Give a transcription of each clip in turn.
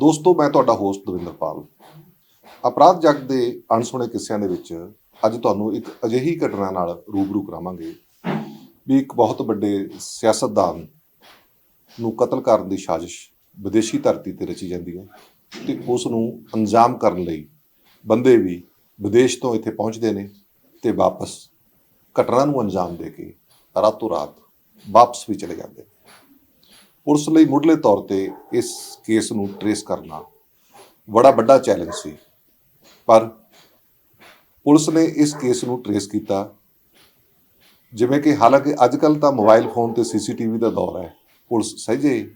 ਦੋਸਤੋ, ਮੈਂ ਤੁਹਾਡਾ ਹੋਸਟ ਦਵਿੰਦਰਪਾਲ। ਅਪਰਾਧ ਜਗ ਦੇ ਅਣਸੁਣੇ ਕਿੱਸਿਆਂ ਦੇ ਵਿੱਚ ਅੱਜ ਤੁਹਾਨੂੰ ਇੱਕ ਅਜਿਹੀ ਘਟਨਾ ਨਾਲ ਰੂਬਰੂ ਕਰਾਵਾਂਗੇ ਵੀ ਇੱਕ ਬਹੁਤ ਵੱਡੇ ਸਿਆਸਤਦਾਨ ਨੂੰ ਕਤਲ ਕਰਨ ਦੀ ਸਾਜ਼ਿਸ਼ ਵਿਦੇਸ਼ੀ ਧਰਤੀ ਤੇ ਰਚੀ ਜਾਂਦੀ ਹੈ ਤੇ ਉਸ ਨੂੰ ਅੰਜਾਮ ਕਰਨ ਲਈ ਬੰਦੇ ਵੀ ਵਿਦੇਸ਼ ਤੋਂ ਇੱਥੇ ਪਹੁੰਚਦੇ ਨੇ ਤੇ ਵਾਪਸ ਘਟਨਾ ਨੂੰ ਅੰਜਾਮ ਦੇ ਕੇ ਰਾਤੋਂ ਰਾਤ ਵਾਪਸ ਵੀ ਚਲੇ ਜਾਂਦੇ ਨੇ। ਪੁਲਿਸ ਲਈ ਮੁੱਢਲੇ ਤੌਰ ਤੇ ਇਸ ਕੇਸ ਨੂੰ ਟਰੇਸ ਕਰਨਾ ਬੜਾ ਵੱਡਾ ਚੈਲੰਜ ਸੀ। ਪਰ ਪੁਲਿਸ ਨੇ ਇਸ ਕੇਸ ਨੂੰ ਟਰੇਸ ਕੀਤਾ। ਜਿਵੇਂ ਕਿ ਹਾਲਾਂਕਿ ਅੱਜ ਕੱਲ ਤਾਂ ਮੋਬਾਈਲ ਫੋਨ ਤੇ ਸੀਸੀਟੀਵੀ ਦਾ ਦੌਰ ਹੈ। ਪੁਲਿਸ ਸਹਿਜੇ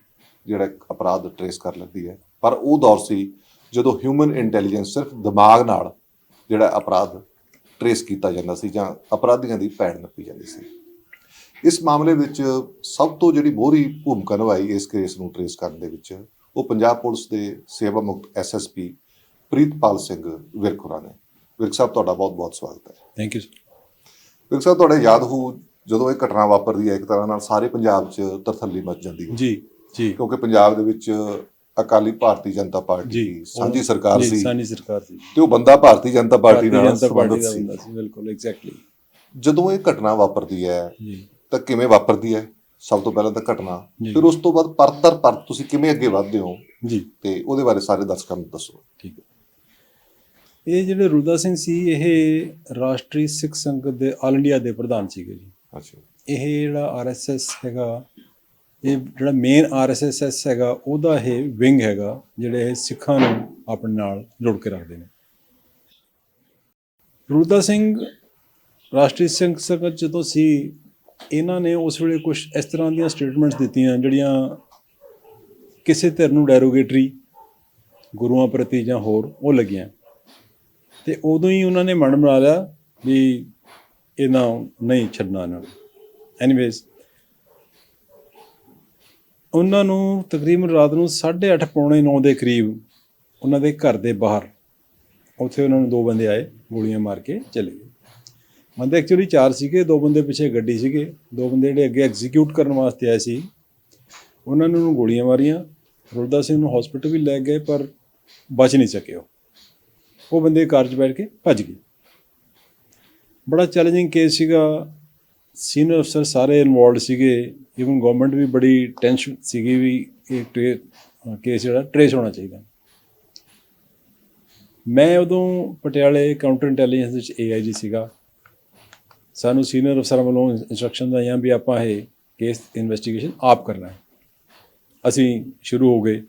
ਜਿਹੜਾ ਅਪਰਾਧ ਟਰੇਸ ਕਰ ਲੈਂਦੀ ਹੈ। ਪਰ ਉਹ ਦੌਰ ਸੀ ਜਦੋਂ ਹਿਊਮਨ ਇੰਟੈਲੀਜੈਂਸ ਸਿਰਫ ਦਿਮਾਗ ਨਾਲ ਜਿਹੜਾ ਅਪਰਾਧ ਟਰੇਸ ਕੀਤਾ ਜਾਂਦਾ ਸੀ ਜਾਂ ਅਪਰਾਧੀਆਂ ਦੀ ਪੈੜ ਨੱਪੀ ਜਾਂਦੀ ਸੀ। ਇਸ ਮਾਮਲੇ ਵਿੱਚ ਸਭ ਤੋਂ ਜਿਹੜੀ ਮੋਹਰੀ ਭੂਮਿਕਾ ਨਿਭਾਈ ਇਸ ਕੇਸ ਨੂੰ ਟਰੇਸ ਕਰਨ ਦੇ ਵਿੱਚ ਉਹ ਪੰਜਾਬ ਪੁਲਿਸ ਦੇ ਸੇਵਾ ਮੁਕਤ ਐਸਐਸਪੀ ਪ੍ਰੀਤਪਾਲ ਸਿੰਘ ਵਿਰਕ ਹੋਰਾਂ ਨੇ। ਵਿਰਕ ਸਾਹਿਬ ਤੁਹਾਡਾ ਬਹੁਤ-ਬਹੁਤ ਸਵਾਗਤ ਹੈ। ਥੈਂਕ ਯੂ ਵਿਰਕ ਸਾਹਿਬ ਤੁਹਾਡੇ ਯਾਦ ਹੋ ਜਦੋਂ ਇਹ ਘਟਨਾ ਵਾਪਰਦੀ ਹੈ ਇੱਕ ਤਰ੍ਹਾਂ ਨਾਲ ਸਾਰੇ ਪੰਜਾਬ 'ਚ ਤਰਥੱਲੀ ਮਚ ਜਾਂਦੀ ਹੈ। ਜੀ ਜੀ। ਕਿਉਂਕਿ ਪੰਜਾਬ ਦੇ ਵਿੱਚ ਅਕਾਲੀ ਭਾਰਤੀ ਜਨਤਾ ਪਾਰਟੀ ਸਾਂਝੀ ਸਰਕਾਰ ਸੀ। ਸਾਂਝੀ ਸਰਕਾਰ ਸੀ। ਤੇ ਉਹ ਬੰਦਾ ਭਾਰਤੀ ਜਨਤਾ ਪਾਰਟੀ ਨਾਲ ਸੰਬੰਧਿਤ ਸੀ। ਬਿਲਕੁਲ ਐਗਜ਼ੈਕਟਲੀ ਜਦੋਂ ਇਹ ਘਟਨਾ ਵਾਪਰਦੀ ਹੈ ਜੀ। ਤਾਂ ਕਿਵੇਂ ਵਾਪਰਦੀ ਹੈ? ਸਭ ਤੋਂ ਪਹਿਲਾਂ ਤਾਂ ਘਟਨਾ। ਫਿਰ ਉਸ ਤੋਂ ਬਾਅਦ ਪਰਤਰ ਪਰ ਤੁਸੀਂ ਕਿਵੇਂ ਅੱਗੇ ਵਧਦੇ ਹੋ? ਜੀ। ਤੇ ਉਹਦੇ ਬਾਰੇ ਸਾਰੇ ਦਰਸ਼ਕਾਂ ਨੂੰ ਦੱਸੋ। ਠੀਕ ਹੈ। ਇਹ ਜਿਹੜੇ ਰੁਦਾ ਸਿੰਘ ਸੀ ਇਹ ਰਾਸ਼ਟਰੀ ਸਿੱਖ ਸੰਗਤ ਦੇ ਆਲ ਇੰਡੀਆ ਦੇ ਪ੍ਰਧਾਨ ਸੀਗੇ ਜੀ। ਅੱਛਾ। ਇਹ ਜਿਹੜਾ ਆਰਐਸਐਸ ਹੈਗਾ ਇਹ ਜਿਹੜਾ ਮੇਨ ਆਰਐਸਐਸ ਹੈਗਾ ਉਹਦਾ ਇਹ ਵਿੰਗ ਹੈਗਾ ਜਿਹੜੇ ਇਹ ਸਿੱਖਾਂ ਨੂੰ ਆਪਣੇ ਨਾਲ ਜੋੜ ਕੇ ਰੱਖਦੇ ਨੇ। ਰੁਦਾ ਸਿੰਘ ਰਾਸ਼ਟਰੀ ਸਿੰਘ ਸੰਗਤ ਜਦੋਂ ਸੀ ਇਹਨਾਂ ਨੇ ਉਸ ਵੇਲੇ ਕੁਝ ਇਸ ਤਰ੍ਹਾਂ ਦੀਆਂ ਸਟੇਟਮੈਂਟਸ ਦਿੱਤੀਆਂ ਜਿਹੜੀਆਂ ਕਿਸੇ ਧਿਰ ਨੂੰ ਡੈਰੋਗੇਟਰੀ ਗੁਰੂਆਂ ਪ੍ਰਤੀ ਜਾਂ ਹੋਰ ਉਹ ਲੱਗੀਆਂ। ਤੇ ਉਦੋਂ ਹੀ ਉਹਨਾਂ ਨੇ ਮਨ ਬਣਾ ਲਿਆ ਵੀ ਇਹਨਾਂ ਨਹੀਂ ਛੱਡਣਾ ਇਹਨਾਂ ਨੂੰ। ਐਨੀਵੇਜ਼ ਉਹਨਾਂ ਨੂੰ ਤਕਰੀਬਨ ਰਾਤ ਨੂੰ 8:30 ਪੌਣੇ 9 ਦੇ ਕਰੀਬ ਉਹਨਾਂ ਦੇ ਘਰ ਦੇ ਬਾਹਰ ਉੱਥੇ ਉਹਨਾਂ ਨੂੰ ਦੋ ਬੰਦੇ ਆਏ, ਗੋਲੀਆਂ ਮਾਰ ਕੇ ਚਲੇ ਗਏ। ਬੰਦੇ ਐਕਚੁਅਲੀ ਚਾਰ ਸੀਗੇ, ਦੋ ਬੰਦੇ ਪਿੱਛੇ ਗੱਡੀ ਸੀਗੇ, ਦੋ ਬੰਦੇ ਜਿਹੜੇ ਅੱਗੇ ਐਗਜ਼ੀਕਿਊਟ ਕਰਨ ਵਾਸਤੇ ਆਏ ਸੀ। ਉਹਨਾਂ ਨੂੰ ਗੋਲੀਆਂ ਮਾਰੀਆਂ, ਰੁਲਦਾ ਸਿੰਘ ਨੂੰ ਹਸਪੀਟਲ ਵੀ ਲੈ ਗਏ, ਪਰ ਬਚ ਨਹੀਂ ਸਕੇ ਉਹ। ਉਹ ਬੰਦੇ ਕਾਰ 'ਚ ਬੈਠ ਕੇ ਭੱਜ ਗਏ। ਬੜਾ ਚੈਲੰਜਿੰਗ ਕੇਸ ਸੀਗਾ। ਸੀਨੀਅਰ ਅਫਸਰ ਸਾਰੇ ਇਨਵੋਲਡ ਸੀਗੇ। ਇਵਨ ਗਵਰਨਮੈਂਟ ਵੀ ਬੜੀ ਟੈਨਸ਼ਨ ਸੀਗੀ ਵੀ ਇਹ ਟਰੇ ਕੇਸ ਜਿਹੜਾ ਟਰੇਸ ਹੋਣਾ ਚਾਹੀਦਾ। ਮੈਂ ਉਦੋਂ ਪਟਿਆਲੇ ਕਾਊਂਟਰ ਇੰਟੈਲੀਜੈਂਸ ਵਿੱਚ ਏਆਈਜੀ ਸੀਗਾ। ਸਾਨੂੰ ਸੀਨੀਅਰ ਅਫਸਰਾਂ ਵੱਲੋਂ ਇਨਸਟਰਕਸ਼ਨ ਆਈਆਂ ਵੀ ਆਪਾਂ ਇਹ ਕੇਸ ਇਨਵੈਸਟੀਗੇਸ਼ਨ ਆਪ ਕਰਨਾ ਹੈ। ਅਸੀਂ ਸ਼ੁਰੂ ਹੋ ਗਏ।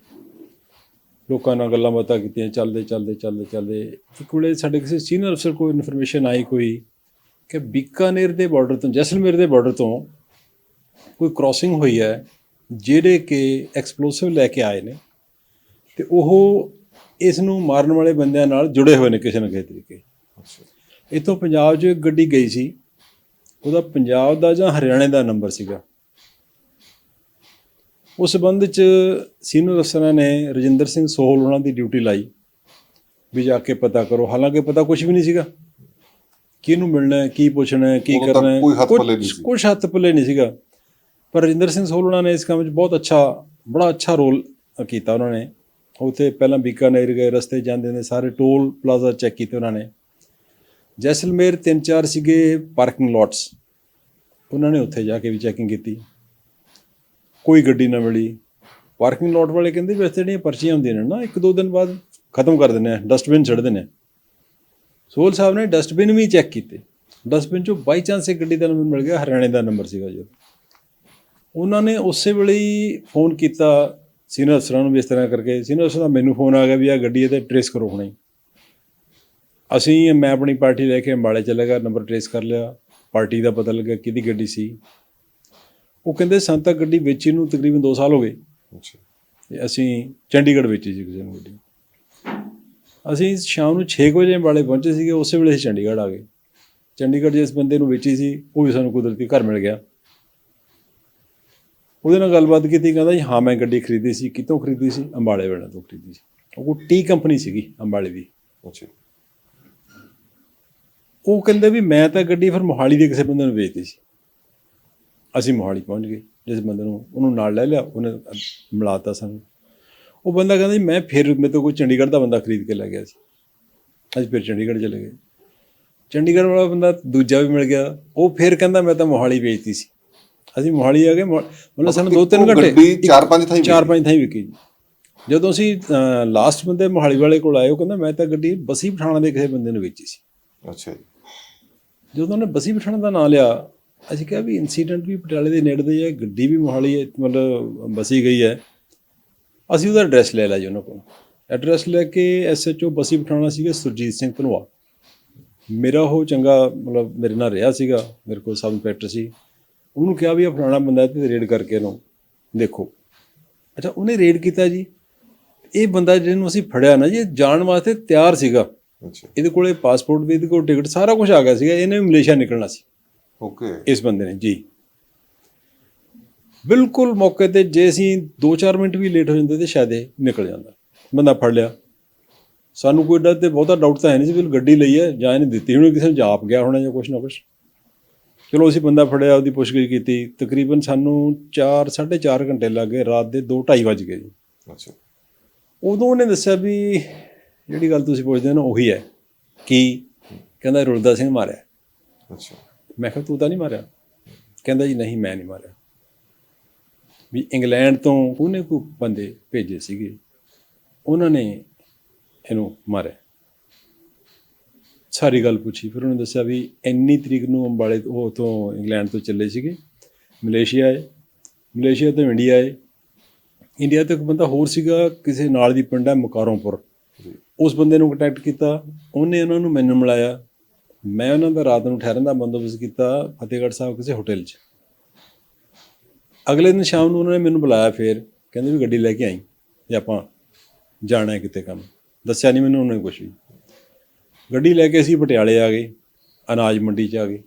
ਲੋਕਾਂ ਨਾਲ ਗੱਲਾਂ ਬਾਤਾਂ ਕੀਤੀਆਂ ਚੱਲਦੇ ਚੱਲਦੇ ਚੱਲਦੇ ਚੱਲਦੇ। ਇੱਕ ਵੇਲੇ ਸਾਡੇ ਕਿਸੇ ਸੀਨੀਅਰ ਅਫਸਰ ਕੋਲ ਇਨਫੋਰਮੇਸ਼ਨ ਆਈ ਕੋਈ ਕਿ ਬੀਕਾਨੇਰ ਦੇ ਬਾਰਡਰ ਤੋਂ ਜੈਸਲਮੇਰ ਦੇ ਬਾਰਡਰ ਤੋਂ ਕੋਈ ਕ੍ਰਾਸਿੰਗ ਹੋਈ ਹੈ ਜਿਹੜੇ ਕਿ ਐਕਸਪਲੋਸਿਵ ਲੈ ਕੇ ਆਏ ਨੇ ਤੇ ਉਹ ਇਸ ਨੂੰ ਮਾਰਨ ਵਾਲੇ ਬੰਦਿਆਂ ਨਾਲ ਜੁੜੇ ਹੋਏ ਨੇ ਕਿਸੇ ਨਾ ਕਿਸੇ ਤਰੀਕੇ। ਇੱਥੋਂ ਪੰਜਾਬ 'ਚ ਇੱਕ ਗੱਡੀ ਗਈ ਸੀ। ਉਹਦਾ ਪੰਜਾਬ ਦਾ ਜਾਂ ਹਰਿਆਣੇ ਦਾ ਨੰਬਰ ਸੀਗਾ। ਉਸ ਸੰਬੰਧ 'ਚ ਸੀਨੀਅਰ ਅਫਸਰਾਂ ਨੇ ਰਜਿੰਦਰ ਸਿੰਘ ਸੋਹਲ ਉਹਨਾਂ ਦੀ ਡਿਊਟੀ ਲਾਈ ਵੀ ਜਾ ਕੇ ਪਤਾ ਕਰੋ। ਹਾਲਾਂਕਿ ਪਤਾ ਕੁਝ ਵੀ ਨਹੀਂ ਸੀਗਾ। ਕਿਹਨੂੰ ਮਿਲਣਾ ਹੈ ਕੀ ਪੁੱਛਣਾ ਹੈ ਕੀ ਕਰਨਾ ਹੈ ਕੋਈ ਹੱਥ ਕੁਛ- ਪੱਲੇ ਨਹੀਂ ਸੀ। ਕੁਛ ਹੱਥ ਪੱਲੇ ਨਹੀਂ ਸੀਗਾ। ਪਰ ਰਜਿੰਦਰ ਸਿੰਘ ਸੋਹਲ ਉਹਨਾਂ ਨੇ ਇਸ ਕੰਮ ਵਿੱਚ ਬਹੁਤ ਅੱਛਾ ਬੜਾ ਅੱਛਾ ਰੋਲ ਕੀਤਾ ਉਹਨਾਂ ਨੇ। ਉੱਥੇ ਪਹਿਲਾਂ ਬੀਕਾਨੇਰ ਗਏ ਰਸਤੇ ਜਾਂਦੇ ਨੇ ਸਾਰੇ ਟੋਲ ਪਲਾਜ਼ਾ ਚੈੱਕ ਕੀਤੇ ਉਹਨਾਂ ਨੇ। ਜੈਸਲਮੇਰ ਤਿੰਨ ਚਾਰ ਸੀਗੇ ਪਾਰਕਿੰਗ ਲੋਟਸ ਉਹਨਾਂ ਨੇ ਉੱਥੇ ਜਾ ਕੇ ਵੀ ਚੈਕਿੰਗ ਕੀਤੀ। ਕੋਈ ਗੱਡੀ ਨਾ ਮਿਲੀ। ਪਾਰਕਿੰਗ ਲੋਟ ਵਾਲੇ ਕਹਿੰਦੇ ਵੀ ਇੱਥੇ ਜਿਹੜੀਆਂ ਪਰਚੀਆਂ ਹੁੰਦੀਆਂ ਨੇ ਨਾ, ਇੱਕ ਦੋ ਦਿਨ ਬਾਅਦ ਖਤਮ ਕਰ ਦਿੰਦੇ ਆ ਡਸਟਬਿਨ ਛੱਡ ਦਿੰਦੇ ਆ। ਸੋਲ ਸਾਹਿਬ ਨੇ ਡਸਟਬਿਨ ਵੀ ਚੈੱਕ ਕੀਤੇ। ਡਸਟਬਿਨ ਚੋਂ ਬਾਈ ਚਾਂਸ ਇੱਕ ਗੱਡੀ ਦਾ ਨੰਬਰ ਮਿਲ ਗਿਆ, ਹਰਿਆਣੇ ਦਾ ਨੰਬਰ ਸੀਗਾ ਜੋ। ਉਹਨਾਂ ਨੇ ਉਸੇ ਵੇਲੇ ਫੋਨ ਕੀਤਾ ਸੀਨੀਅਰ ਅਫਸਰਾਂ ਨੂੰ ਵੀ ਇਸ ਤਰ੍ਹਾਂ ਕਰਕੇ। ਸੀਨੀਅਰ ਅਫਸਰ ਦਾ ਮੈਨੂੰ ਫੋਨ ਆ ਗਿਆ ਵੀ ਆ ਗੱਡੀ ਇਹਦੇ ਟਰੇਸ ਕਰੋ ਹੁਣੇ। ਅਸੀਂ, ਮੈਂ ਆਪਣੀ ਪਾਰਟੀ ਲੈ ਕੇ ਅੰਬਾਲੇ ਚਲੇ ਗਿਆ ਨੰਬਰ ਟਰੇਸ ਕਰ ਲਿਆ। ਪਾਰਟੀ ਦਾ ਪਤਾ ਲੱਗਾ ਕਿਹਦੀ ਗੱਡੀ ਸੀ। ਉਹ ਕਹਿੰਦੇ ਸਾਨੂੰ ਤਾਂ ਗੱਡੀ ਵੇਚੀ ਨੂੰ ਤਕਰੀਬਨ 2 ਸਾਲ ਹੋ ਗਏ। ਅੱਛਾ। ਤੇ ਅਸੀਂ ਚੰਡੀਗੜ੍ਹ ਵੇਚੀ ਸੀ ਕਿਸੇ ਨੂੰ ਗੱਡੀ। ਅਸੀਂ ਸ਼ਾਮ ਨੂੰ 6 ਵਜੇ ਅੰਬਾਲੇ ਪਹੁੰਚੇ ਸੀਗੇ ਉਸੇ ਵੇਲੇ ਚੰਡੀਗੜ੍ਹ ਆ ਗਏ। ਚੰਡੀਗੜ੍ਹ ਜਿਸ ਬੰਦੇ ਨੂੰ ਵੇਚੀ ਸੀ ਉਹ ਵੀ ਸਾਨੂੰ ਕੁਦਰਤੀ ਘਰ ਮਿਲ ਗਿਆ। ਉਹਦੇ ਨਾਲ ਗੱਲਬਾਤ ਕੀਤੀ ਕਹਿੰਦਾ ਜੀ ਹਾਂ ਮੈਂ ਗੱਡੀ ਖਰੀਦੀ ਸੀ ਕਿਤੋਂ ਖਰੀਦੀ ਸੀ? ਅੰਬਾਲੇ ਵਾਲਿਆਂ ਤੋਂ ਖਰੀਦੀ ਸੀ। ਉਹ ਟੀ ਕੰਪਨੀ ਸੀਗੀ ਅੰਬਾਲੇ ਦੀ। ਅੱਛਾ। ਉਹ ਕਹਿੰਦੇ ਵੀ ਮੈਂ ਤਾਂ ਗੱਡੀ ਫਿਰ ਮੋਹਾਲੀ ਦੇ ਕਿਸੇ ਬੰਦੇ ਨੂੰ ਵੇਚਦੀ ਸੀ। ਅਸੀਂ ਮੋਹਾਲੀ ਪਹੁੰਚ ਗਏ ਜਿਸ ਬੰਦੇ ਨੂੰ ਉਹਨੂੰ ਨਾਲ ਲੈ ਲਿਆ ਉਹਨੇ ਮਿਲਾਤਾ ਸਾਨੂੰ। ਉਹ ਬੰਦਾ ਕਹਿੰਦਾ ਮੈਂ ਫਿਰ ਮੇਰੇ ਤੋਂ ਕੋਈ ਚੰਡੀਗੜ੍ਹ ਦਾ ਬੰਦਾ ਖਰੀਦ ਕੇ ਲੈ ਗਿਆ ਸੀ। ਅਸੀਂ ਫਿਰ ਚੰਡੀਗੜ੍ਹ ਚਲੇ ਗਏ। ਚੰਡੀਗੜ੍ਹ ਵਾਲਾ ਬੰਦਾ ਦੂਜਾ ਵੀ ਮਿਲ ਗਿਆ। ਉਹ ਫਿਰ ਕਹਿੰਦਾ ਮੈਂ ਤਾਂ ਮੋਹਾਲੀ ਵੇਚਤੀ ਸੀ। ਅਸੀਂ ਮੋਹਾਲੀ ਆ ਗਏ ਮਤਲਬ ਸਾਨੂੰ ਦੋ ਤਿੰਨ ਇੱਕੋ ਘੰਟੇ ਗੱਡੀ ਚਾਰ ਪੰਜ ਥਾਈ ਚਾਰ ਪੰਜ ਥਾਈ ਵਿਕੀ ਜੀ। ਜਦੋਂ ਅਸੀਂ ਲਾਸਟ ਬੰਦੇ ਮੋਹਾਲੀ ਵਾਲੇ ਕੋਲ ਆਏ ਉਹ ਕਹਿੰਦਾ ਮੈਂ ਤਾਂ ਗੱਡੀ ਬਸੀ ਪਠਾਣਾ ਦੇ ਕਿਸੇ ਬੰਦੇ ਨੂੰ ਵੇਚੀ ਸੀ। ਅੱਛਾ ਜੀ। ਜਦੋਂ ਉਹਨੇ ਬਸੀ ਪਠਾਣਾ ਦਾ ਨਾਂ ਲਿਆ, ਅਸੀਂ ਕਿਹਾ ਵੀ ਇਨਸੀਡੈਂਟ ਵੀ ਪਟਿਆਲੇ ਦੇ ਨੇੜੇ ਦੇ ਹੈ ਗੱਡੀ ਵੀ ਮੋਹਾਲੀ ਹੈ, ਮਤਲਬ ਬਸੀ ਗਈ ਹੈ। ਅਸੀਂ ਉਹਦਾ ਐਡਰੈਸ ਲੈ ਲਿਆ ਜੀ ਉਹਨਾਂ ਕੋਲ। ਐਡਰੈਸ ਲੈ ਕੇ ਐਸਐਚਓ ਬਸੀ ਪਠਾਣਾ ਸੀਗੇ, ਸੁਰਜੀਤ ਸਿੰਘ ਧਨਵਾ ਮੇਰਾ ਉਹ ਚੰਗਾ, ਮਤਲਬ ਮੇਰੇ ਨਾਲ ਰਿਹਾ ਸੀਗਾ, ਮੇਰੇ ਕੋਲ ਸਬ ਇੰਸਪੈਕਟਰ ਸੀ। ਉਹਨੂੰ ਕਿਹਾ ਵੀ ਆ ਫਲਾਣਾ ਬੰਦਾ ਹੈ ਤੇ ਰੇਡ ਕਰਕੇ ਇਹਨੂੰ ਦੇਖੋ। ਅੱਛਾ, ਉਹਨੇ ਰੇਡ ਕੀਤਾ ਜੀ। ਇਹ ਬੰਦਾ ਜਿਹਨੂੰ ਅਸੀਂ ਫੜਿਆ ਨਾ ਜੀ ਜਾਣ ਵਾਸਤੇ ਤਿਆਰ ਸੀਗਾ। ਅੱਛਾ। ਇਹਦੇ ਕੋਲੇ ਪਾਸਪੋਰਟ ਵੀ ਇਹਦੇ ਕੋਲ ਟਿਕਟ ਸਾਰਾ ਕੁਝ ਆ ਗਿਆ ਸੀਗਾ ਇਹਨੇ ਵੀ ਮਲੇਸ਼ੀਆ ਨਿਕਲਣਾ ਸੀ। ਓਕੇ। ਇਸ ਬੰਦੇ ਨੇ ਜੀ। ਬਿਲਕੁਲ ਮੌਕੇ ਤੇ ਜੇ ਅਸੀਂ 2-4 ਮਿੰਟ ਵੀ ਲੇਟ ਹੋ ਜਾਂਦੇ ਤੇ ਸ਼ਾਇਦ ਇਹ ਨਿਕਲ ਜਾਂਦਾ। ਬੰਦਾ ਫੜ ਲਿਆ। ਸਾਨੂੰ ਕੋਈ ਡਰ ਤੇ ਬਹੁਤਾ ਡਾਊਟ ਤਾਂ ਹੈ ਨਹੀਂ ਸੀ ਵੀ ਗੱਡੀ ਲਈ ਹੈ ਜਾਂ ਇਹਨੇ ਦਿੱਤੀ ਹੋਣੀ ਕਿਸੇ ਨੂੰ ਜਾਪ ਗਿਆ ਹੋਣਾ ਜਾਂ ਕੁਛ ਨਾ ਕੁਛ। ਚਲੋ ਅਸੀਂ ਬੰਦਾ ਫੜਿਆ ਉਹਦੀ ਪੁੱਛਗਿੱਛ ਕੀਤੀ। ਤਕਰੀਬਨ ਸਾਨੂੰ 4 4.5 ਘੰਟੇ ਲੱਗ ਰਾਤ ਦੇ 2:30 ਵਜ ਗਏ ਜੀ। ਅੱਛਾ। ਉਦੋਂ ਉਹਨੇ ਦੱਸਿਆ ਵੀ ਜਿਹੜੀ ਗੱਲ ਤੁਸੀਂ ਪੁੱਛਦੇ ਹੋ ਨਾ ਉਹੀ ਹੈ ਕੀ ਕਹਿੰਦਾ ਰੁਲਦਾ ਸਿੰਘ ਮਾਰਿਆ। ਅੱਛਾ। ਮੈਂ ਕਿਹਾ ਤੂੰ ਤਾਂ ਨਹੀਂ ਮਾਰਿਆ? ਕਹਿੰਦਾ ਜੀ ਨਹੀਂ ਮੈਂ ਨਹੀਂ ਮਾਰਿਆ। ਵੀ ਇੰਗਲੈਂਡ ਤੋਂ ਉਹਨੇ ਕੋ ਬੰਦੇ ਭੇਜੇ ਸੀਗੇ। ਉਹਨਾਂ ਨੇ ਇਹਨੂੰ ਮਾਰਿਆ। ਸਾਰੀ ਗੱਲ ਪੁੱਛੀ। ਫਿਰ ਉਹਨੇ ਦੱਸਿਆ ਵੀ ਇੰਨੀ ਤਰੀਕ ਨੂੰ ਅੰਬਾਲੇ ਉਹ ਤੋਂ ਇੰਗਲੈਂਡ ਤੋਂ ਚੱਲੇ ਸੀਗੇ। ਮਲੇਸ਼ੀਆ ਆਏ। ਮਲੇਸ਼ੀਆ ਤੋਂ ਇੰਡੀਆ ਆਏ। ਇੰਡੀਆ ਤੋਂ ਇੱਕ ਬੰਦਾ ਹੋਰ ਸੀਗਾ ਕਿਸੇ ਨਾਲ ਦੀ ਪਿੰਡ ਹੈ ਮੁਕਾਰੋਂਪੁਰ। ਉਸ ਬੰਦੇ ਨੂੰ ਕੰਟੈਕਟ ਕੀਤਾ, ਉਹਨੇ ਉਹਨਾਂ ਨੂੰ ਮੈਨੂੰ ਮਿਲਾਇਆ। ਮੈਂ ਉਹਨਾਂ ਦਾ ਰਾਤ ਨੂੰ ਠਹਿਰਨ ਦਾ ਬੰਦੋਬਸਤ ਕੀਤਾ ਫਤਿਹਗੜ੍ਹ ਸਾਹਿਬ ਕਿਸੇ ਹੋਟਲ 'ਚ। ਅਗਲੇ ਦਿਨ ਸ਼ਾਮ ਨੂੰ ਉਹਨਾਂ ਨੇ ਮੈਨੂੰ ਬੁਲਾਇਆ ਫੇਰ, ਕਹਿੰਦੇ ਵੀ ਗੱਡੀ ਲੈ ਕੇ ਆਈ ਜੇ ਆਪਾਂ ਜਾਣਾ ਹੈ ਕਿਤੇ ਕੰਮ। ਦੱਸਿਆ ਨਹੀਂ ਮੈਨੂੰ ਉਹਨੇ ਕੁਝ ਵੀ। ਗੱਡੀ ਲੈ ਕੇ ਅਸੀਂ ਪਟਿਆਲੇ ਆ ਗਏ, ਅਨਾਜ ਮੰਡੀ 'ਚ ਆ ਗਏ,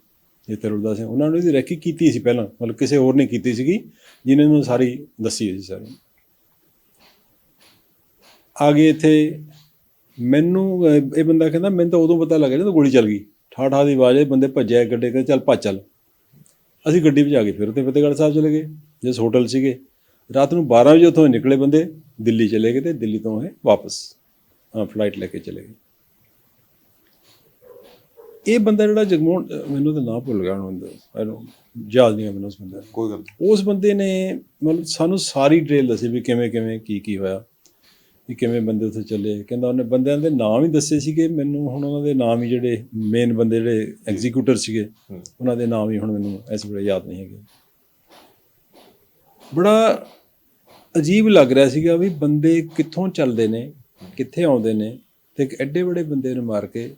ਜਿੱਥੇ ਰੁਲਦਾ ਸੀ। ਉਹਨਾਂ ਨੇ ਇਹਦੀ ਰੈਕੀ ਕੀਤੀ ਸੀ ਪਹਿਲਾਂ, ਮਤਲਬ ਕਿਸੇ ਹੋਰ ਨੇ ਕੀਤੀ ਸੀਗੀ ਜਿਨ੍ਹਾਂ ਨੂੰ ਸਾਰੀ ਦੱਸੀ ਸੀ ਸਾਰੇ। ਆ ਗਏ ਇੱਥੇ ਮੈਨੂੰ ਇਹ ਬੰਦਾ ਕਹਿੰਦਾ ਮੈਨੂੰ ਤਾਂ ਉਦੋਂ ਪਤਾ ਲੱਗਿਆ ਜਦੋਂ ਗੋਲੀ ਚੱਲ ਗਈ। ਠਾ ਠਾ ਦੀ ਆਵਾਜ਼ ਆਈ ਬੰਦੇ ਭੱਜਿਆ ਗੱਡੇ ਕਹਿੰਦੇ ਚੱਲ ਭੱਜ ਚੱਲ। ਅਸੀਂ ਗੱਡੀ ਵਿੱਚ ਆ ਗਏ ਫਿਰ ਤੇ ਫਤਿਹਗੜ੍ਹ ਸਾਹਿਬ ਚਲੇ ਗਏ ਜਿਸ ਹੋਟਲ ਸੀਗੇ। ਰਾਤ ਨੂੰ 12 ਵਜੇ ਉੱਥੋਂ ਨਿਕਲੇ ਬੰਦੇ ਦਿੱਲੀ ਚਲੇ ਗਏ ਤੇ ਦਿੱਲੀ ਤੋਂ ਇਹ ਵਾਪਸ ਫਲਾਈਟ ਲੈ ਕੇ ਚਲੇ ਗਏ। ਇਹ ਬੰਦਾ ਜਿਹੜਾ ਜਗਮੋਹਨ ਮੈਨੂੰ ਤਾਂ ਨਾਂ ਭੁੱਲ ਗਿਆ ਹੁਣ ਆਈ ਡੋਨਟ ਯਾਦ ਨਹੀਂ ਆ ਮੈਨੂੰ ਉਸ ਬੰਦੇ ਕੋਈ ਗੱਲ। ਉਸ ਬੰਦੇ ਨੇ ਮਤਲਬ ਸਾਨੂੰ ਸਾਰੀ ਡਿਟੇਲ ਦੱਸੀ ਵੀ ਕਿਵੇਂ ਕਿਵੇਂ ਕੀ ਕੀ ਹੋਇਆ। ਵੀ ਕਿਵੇਂ ਬੰਦੇ ਉੱਥੇ ਚੱਲੇ। ਕਹਿੰਦਾ ਉਹਨੇ ਬੰਦਿਆਂ ਦੇ ਨਾਮ ਹੀ ਦੱਸੇ ਸੀਗੇ। ਮੈਨੂੰ ਹੁਣ ਉਹਨਾਂ ਦੇ ਨਾਮ ਹੀ ਜਿਹੜੇ ਮੇਨ ਬੰਦੇ ਜਿਹੜੇ ਐਗਜ਼ੀਕਿਊਟਰ ਸੀਗੇ। ਉਹਨਾਂ ਦੇ ਨਾਮ ਹੀ ਹੁਣ ਮੈਨੂੰ ਇਸ ਵੇਲੇ ਯਾਦ ਨਹੀਂ ਹੈਗੇ। ਬੜਾ ਅਜੀਬ ਲੱਗ ਰਿਹਾ ਸੀਗਾ ਵੀ ਬੰਦੇ ਕਿੱਥੋਂ ਚੱਲਦੇ ਨੇ ਕਿੱਥੇ ਆਉਂਦੇ ਨੇ ਤੇ ਇੱਕ ਐਡੇ ਬੜੇ ਬੰਦੇ ਨੂੰ ਮਾਰ ਕੇ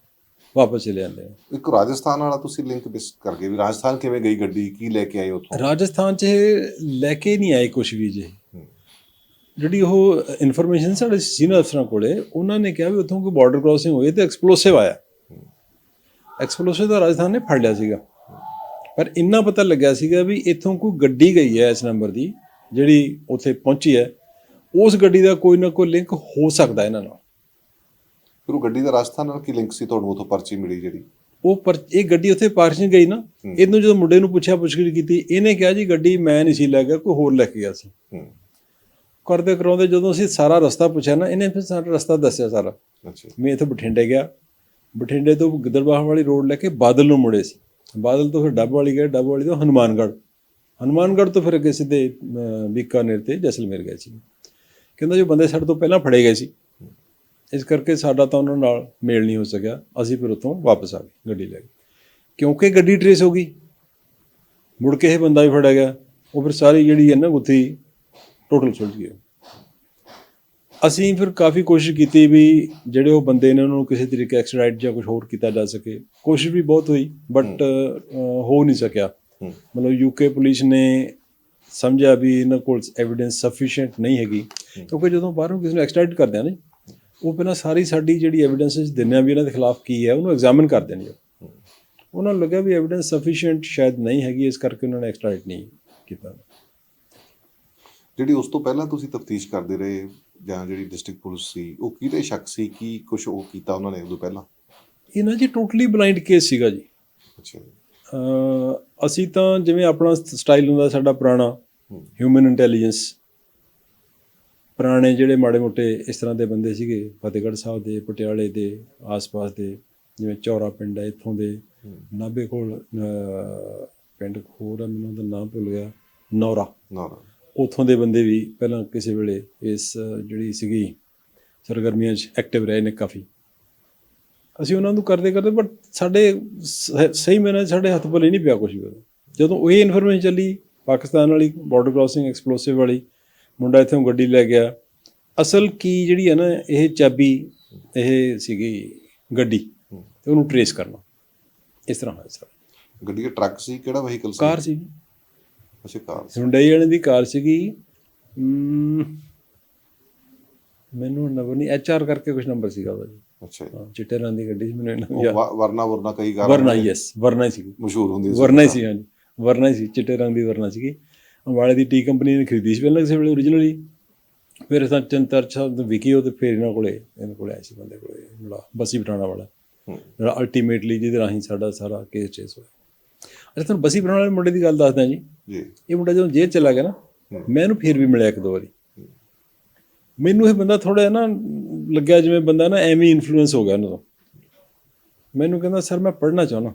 ਵਾਪਸ ਚਲੇ ਜਾਂਦੇ ਨੇ। ਇੱਕ ਰਾਜਸਥਾਨ ਵਾਲਾ ਤੁਸੀਂ ਲਿੰਕ ਮਿਸ ਕਰ ਗਏ ਵੀ ਰਾਜਸਥਾਨ ਕਿਵੇਂ ਗਈ ਗੱਡੀ ਕੀ ਲੈ ਕੇ ਆਏ ਉੱਥੋਂ? ਰਾਜਸਥਾਨ 'ਚ ਲੈ ਕੇ ਨਹੀਂ ਆਏ ਕੁਝ ਵੀ ਜੇ। ਜਿਹੜੀ ਉਹ ਇਨਫੋਰਮੇਸ਼ਨ ਸਾਡੇ ਸੀਨੀਅਰ ਅਫਸਰਾਂ ਕੋਲੇ ਉਹਨਾਂ ਨੇ ਕਿਹਾ ਵੀ ਉੱਥੋਂ ਕੋਈ ਬਾਰਡਰ ਕ੍ਰਾਸਿੰਗ ਹੋਈ ਤੇ ਐਕਸਪਲੋਸਿਵ ਆਇਆ। ਐਕਸਪਲੋਸਿਵ ਦਾ ਰਾਜਸਥਾਨ ਨੇ ਫੜ ਲਿਆ ਸੀਗਾ। ਪਰ ਇੰਨਾ ਪਤਾ ਲੱਗਿਆ ਸੀਗਾ ਵੀ ਇੱਥੋਂ ਕੋਈ ਗੱਡੀ ਗਈ ਹੈ ਇਸ ਨੰਬਰ ਦੀ ਜਿਹੜੀ ਉੱਥੇ ਪਹੁੰਚੀ ਹੈ ਉਸ ਗੱਡੀ ਦਾ ਕੋਈ ਨਾ ਕੋਈ ਲਿੰਕ ਹੋ ਸਕਦਾ ਇਹਨਾਂ ਨਾਲ। ਫਿਰ ਉਹ ਗੱਡੀ ਦਾ ਰਾਜਸਥਾਨ ਨਾਲ ਕੀ ਲਿੰਕ ਸੀ ਤੁਹਾਨੂੰ? ਉੱਥੋਂ ਪਰਚੀ ਮਿਲੀ ਜਿਹੜੀ? ਉਹ ਪਰ ਇਹ ਗੱਡੀ ਉੱਥੇ ਪਾਰਕਿੰਗ ਗਈ ਨਾ ਇਹਨੂੰ ਜਦੋਂ ਮੁੰਡੇ ਨੂੰ ਪੁੱਛਿਆ ਪੁੱਛਗਿੱਛ ਕੀਤੀ ਇਹਨੇ ਕਿਹਾ ਜੀ ਗੱਡੀ ਮੈਂ ਨਹੀਂ ਸੀ ਲੈ ਗਿਆ ਕੋਈ ਹੋਰ ਲੈ ਕੇ ਗਿਆ ਸੀ। ਕਰਦੇ ਕਰਾਉਂਦੇ ਜਦੋਂ ਅਸੀਂ ਸਾਰਾ ਰਸਤਾ ਪੁੱਛਿਆ ਨਾ ਇਹਨੇ ਫਿਰ ਸਾਰਾ ਰਸਤਾ ਦੱਸਿਆ ਸਾਰਾ। ਅੱਛਾ। ਮੈਂ ਇੱਥੇ ਬਠਿੰਡੇ ਗਿਆ। ਬਠਿੰਡੇ ਤੋਂ ਗਿੱਦੜਬਾਹ ਵਾਲੀ ਰੋਡ ਲੈ ਕੇ ਬਾਦਲ ਨੂੰ ਮੁੜੇ ਸੀ। ਬਾਦਲ ਤੋਂ ਫਿਰ ਡੱਬ ਵਾਲੀ ਗਏ ਡੱਬ ਵਾਲੀ ਤੋਂ ਹਨੂਮਾਨਗੜ੍ਹ। ਹਨੂਮਾਨਗੜ੍ਹ ਤੋਂ ਫਿਰ ਅੱਗੇ ਸਿੱਧੇ ਬੀਕਾਨੇਰ ਤੇ ਜੈਸਲਮੇਰ ਗਏ ਸੀ। ਕਹਿੰਦਾ ਜੋ ਬੰਦੇ ਸਾਡੇ ਤੋਂ ਪਹਿਲਾਂ ਫੜੇ ਗਏ ਸੀ। ਇਸ ਕਰਕੇ ਸਾਡਾ ਤਾਂ ਉਹਨਾਂ ਨਾਲ ਮੇਲ ਨਹੀਂ ਹੋ ਸਕਿਆ। ਅਸੀਂ ਫਿਰ ਉੱਥੋਂ ਵਾਪਸ ਆ ਗਏ ਗੱਡੀ ਲੈ ਕੇ। ਕਿਉਂਕਿ ਗੱਡੀ ਟਰੇਸ ਹੋ ਗਈ। ਮੁੜ ਕੇ ਇਹ ਬੰਦਾ ਵੀ ਫੜਿਆ ਗਿਆ। ਉਹ ਫਿਰ ਸਾਰੀ ਜਿਹੜੀ ਹੈ ਨਾ ਗੁੱਥੀ ਟੋਟਲ ਸੁਲਝ ਗਈ ਅਸੀਂ ਫਿਰ ਕਾਫੀ ਕੋਸ਼ਿਸ਼ ਕੀਤੀ ਵੀ ਜਿਹੜੇ ਉਹ ਬੰਦੇ ਨੇ ਉਹਨਾਂ ਨੂੰ ਕਿਸੇ ਤਰੀਕੇ ਐਕਸਟ੍ਰਾਈਟ ਜਾਂ ਕੁਝ ਹੋਰ ਕੀਤਾ ਜਾ ਸਕੇ। ਕੋਸ਼ਿਸ਼ ਵੀ ਬਹੁਤ ਹੋਈ ਬਟ ਹੋ। ਨਹੀਂ ਸਕਿਆ। ਮਤਲਬ ਯੂਕੇ ਪੁਲਿਸ ਨੇ ਸਮਝਿਆ ਵੀ ਇਹਨਾਂ ਕੋਲ ਐਵੀਡੈਂਸ ਸਫੀਸ਼ੀਐਂਟ ਨਹੀਂ ਹੈਗੀ। ਕਿਉਂਕਿ ਜਦੋਂ ਬਾਹਰੋਂ ਕਿਸੇ ਨੂੰ ਐਕਸਟ੍ਰਾਈਟ ਕਰਦੇ ਆ ਨਾ ਉਹ ਪਹਿਲਾਂ ਸਾਰੀ ਸਾਡੀ ਜਿਹੜੀ ਐਵੀਡੈਂਸਸ ਦਿੰਦੇ ਆ ਵੀ ਇਹਨਾਂ ਦੇ ਖਿਲਾਫ ਕੀ ਹੈ ਉਹਨੂੰ ਐਗਜ਼ਾਮਿਨ ਕਰਦੇ ਨੇ ਉਹਨਾਂ ਨੂੰ ਲੱਗਿਆ ਵੀ ਐਵੀਡੈਂਸ ਸਫੀਸ਼ੀਐਂਟ ਸ਼ਾਇਦ ਨਹੀਂ ਹੈਗੀ ਇਸ ਕਰਕੇ ਉਹਨਾਂ ਨੇ ਐਕਸਟ੍ਰਾਈਟ ਨਹੀਂ ਕੀਤਾ। ਜਿਹੜੀ ਉਸ ਤੋਂ ਪਹਿਲਾਂ ਤੁਸੀਂ ਤਫਤੀਸ਼ ਕਰਦੇ ਰਹੇ ਜਾਂ ਜਿਹੜੀ ਡਿਸਟ੍ਰਿਕਟ ਪੁਲਿਸ ਸੀ ਉਹ ਕਿਹਦੇ ਸ਼ੱਕ ਸੀ ਕੀ ਕੁਝ ਉਹ ਕੀਤਾ ਉਹਨਾਂ ਨੇ ਉਦੋਂ ਪਹਿਲਾਂ? ਇਹ ਨਾ ਜੀ ਟੋਟਲੀ ਬਲਾਈਂਡ ਕੇਸ ਸੀਗਾ ਜੀ। ਅੱਛਾ ਅਸੀਂ ਤਾਂ ਜਿਵੇਂ ਆਪਣਾ ਸਟਾਈਲ ਹੁੰਦਾ ਸਾਡਾ ਪੁਰਾਣਾ। ਹਿਊਮਨ ਇੰਟੈਲੀਜੈਂਸ ਪੁਰਾਣੇ ਜਿਹੜੇ ਮਾੜੇ ਮੋਟੇ ਇਸ ਤਰ੍ਹਾਂ ਦੇ ਬੰਦੇ ਸੀਗੇ ਫਤਿਹਗੜ੍ਹ ਸਾਹਿਬ ਦੇ ਪਟਿਆਲੇ ਦੇ ਆਸ-ਪਾਸ ਦੇ ਜਿਵੇਂ ਚੌਰਾ ਪਿੰਡ ਹੈ ਇੱਥੋਂ ਦੇ। ਨਾਭੇ ਕੋਲ ਪਿੰਡ ਆ ਮੈਨੂੰ ਉਹਦਾ ਨਾਮ ਭੁੱਲ ਗਿਆ ਨੌਰਾ। ਨਾ ਨਾ ਉਥੋਂ ਦੇ ਬੰਦੇ ਵੀ ਪਹਿਲਾਂ ਕਿਸੇ ਵੇਲੇ ਇਸ ਜਿਹੜੀ ਸੀਗੀ ਸਰਗਰਮੀਆਂ 'ਚ ਐਕਟਿਵ ਰਹੇ ਨੇ ਕਾਫੀ। ਅਸੀਂ ਉਹਨਾਂ ਨੂੰ ਕਰਦੇ ਕਰਦੇ ਬਟ ਸਾਡੇ ਸਹੀ ਮੈਨਾਂ ਸਾਡੇ ਹੱਥ ਪੱਲੇ ਨਹੀਂ ਪਿਆ ਕੁਝ ਵੀ। ਜਦੋਂ ਉਹ ਇਨਫੋਰਮੇਸ਼ਨ ਚੱਲੀ ਪਾਕਿਸਤਾਨ ਵਾਲੀ ਬਾਰਡਰ ਕ੍ਰਾਸਿੰਗ ਐਕਸਪਲੋਸਿਵ ਵਾਲੀ ਮੁੰਡਾ ਇੱਥੋਂ ਗੱਡੀ ਲੈ ਗਿਆ। ਅਸਲ ਕੀ ਜਿਹੜੀ ਹੈ ਨਾ ਇਹ ਚਾਬੀ ਇਹ ਸੀਗੀ ਗੱਡੀ ਤੇ ਉਹਨੂੰ ਟਰੇਸ ਕਰਨਾ। ਇਸ ਤਰ੍ਹਾਂ ਹੋਇਆ ਸਰ। ਗੱਡੀ ਦਾ ਟਰੱਕ ਸੀ ਕਿਹੜਾ ਵਹੀਕਲ ਸੀ? ਕਾਰ ਸੀ। ਅੱਛਾ ਕਾਰ ਸੀ ਹੁੰਡਈ ਵਾਲੇ ਦੀ ਕਾਰ ਸੀਗੀ। ਮੈਨੂੰ ਨੰਬਰ ਨਹੀਂ ਐਚਆਰ ਕਰਕੇ ਕੁਝ ਨੰਬਰ ਸੀਗਾ ਉਹਦਾ ਜੀ। ਅੱਛਾ ਚਿੱਟੇ ਰੰਗ ਦੀ ਗੱਡੀ ਸੀ ਮੈਨੂੰ ਇਹਨਾਂ ਵਰਨਾ ਵਰਨਾ ਕਈ ਕਾਰ ਵਰਨਾ ਯੈਸ ਵਰਨਾ ਹੀ ਸੀਗੀ ਮਸ਼ਹੂਰ ਹੁੰਦੀ ਵਰਨਾ ਹੀ ਸੀ ਹਾਂਜੀ। ਵਰਨਾ ਹੀ ਸੀ ਚਿੱਟੇ ਰੰਗ ਦੀ ਵਰਨਾ ਸੀਗੀ। ਅੰਬਾਲੇ ਦੀ ਟੀ ਕੰਪਨੀ ਨੇ ਖਰੀਦੀ ਸੀ ਪਹਿਲਾਂ ਕਿਸੇ ਵੇਲੇ originally ਫਿਰ ਤਾਂ ਚੰਤਰ ਛਾਦ ਵਿਕੀ ਉਹ ਤੇ ਫਿਰ ਇਹਨਾਂ ਕੋਲੇ ਇਹਨਾਂ ਕੋਲੇ ਆਏ ਸੀ ਬੰਦੇ ਕੋਲੇ ਬਸੀ ਬਟਾਣਾ ਵਾਲਾ। ਜਿਹੜਾ ਅਲਟੀਮੇਟਲੀ ਜਿਹਦੇ ਰਾਹੀਂ ਸਾਡਾ ਸਾਰਾ ਕੇਸ ਚੇਸ ਹੋਇਆ। ਅੱਛਾ ਤੁਹਾਨੂੰ ਬਸੀ ਬਟਾਣਾ ਵਾਲੇ ਮੁੰਡੇ ਦੀ ਗੱਲ ਦੱਸਦਾ ਜੀ। ਜੀ। ਇਹ ਮੁੰਡਾ ਜਦੋਂ ਜੇਲ੍ਹ ਚਲਾ ਗਿਆ ਨਾ ਮੈਂ ਇਹਨੂੰ ਫਿਰ ਵੀ ਮਿਲਿਆ ਇੱਕ ਦੋ ਵਾਰੀ। ਮੈਨੂੰ ਇਹ ਬੰਦਾ ਥੋੜਾ ਨਾ ਲੱਗਿਆ ਜਿਵੇਂ ਬੰਦਾ ਨਾ ਐਵੇਂ ਇਨਫਲੂਐਂਸ ਹੋ ਗਿਆ ਉਹਨਾਂ ਤੋਂ। ਮੈਨੂੰ ਕਹਿੰਦਾ ਸਰ ਮੈਂ ਪੜ੍ਹਨਾ ਚਾਹੁੰਦਾ।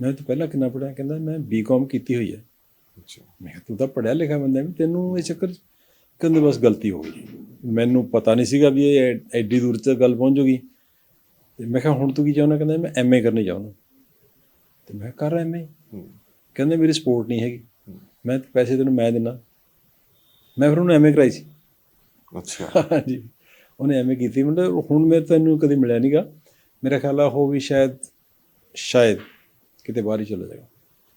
ਮੈਂ ਤਾਂ ਪਹਿਲਾਂ ਕਿੰਨਾ ਪੜ੍ਹਿਆ ਕਹਿੰਦਾ ਮੈਂ ਬੀਕਾਮ ਕੀਤੀ ਹੋਈ ਹੈ। ਅੱਛਾ। ਮੈਂ ਕਿਹਾ ਤੂੰ ਤਾਂ ਪੜ੍ਹਿਆ ਲਿਖਿਆ ਬੰਦਾ ਵੀ ਤੈਨੂੰ ਇਹ ਚੱਕਰ ਕਹਿੰਦੇ ਬਸ ਗਲਤੀ ਹੋ ਗਈ ਮੈਨੂੰ ਪਤਾ ਨਹੀਂ ਸੀਗਾ ਵੀ ਇਹ ਐਡੀ ਦੂਰ ਤੱਕ ਗੱਲ ਪਹੁੰਚ ਜੂਗੀ। ਤੇ ਮੈਂ ਕਿਹਾ ਹੁਣ ਤੂੰ ਕੀ ਚਾਹੁੰਦਾ? ਕਹਿੰਦਾ ਮੈਂ ਐਮਏ ਕਰਨੀ ਚਾਹੁੰਦਾ। ਤੇ ਮੈਂ ਕਰ ਐਮਏ ਹੂੰ। ਕਹਿੰਦੇ ਮੇਰੀ ਸਪੋਰਟ ਨਹੀਂ ਹੈਗੀ। ਮੈਂ ਪੈਸੇ ਤੈਨੂੰ ਮੈਂ ਦਿੰਦਾ। ਮੈਂ ਫਿਰ ਉਹਨੂੰ ਐਮਏ ਕਰਾਈ ਸੀ। ਅੱਛਾ। ਹਾਂਜੀ। ਉਹਨੇ ਐਮਏ ਕੀਤੀ। ਮੁੰਡਾ ਹੁਣ ਮੇਰੇ ਤੈਨੂੰ ਕਦੇ ਮਿਲਿਆ ਨਹੀਂਗਾ ਮੇਰਾ ਖਿਆਲ ਆ ਉਹ ਵੀ ਸ਼ਾਇਦ ਸ਼ਾਇਦ ਕਿਤੇ ਬਾਹਰ ਹੀ ਚਲਾ ਜਾਏਗਾ।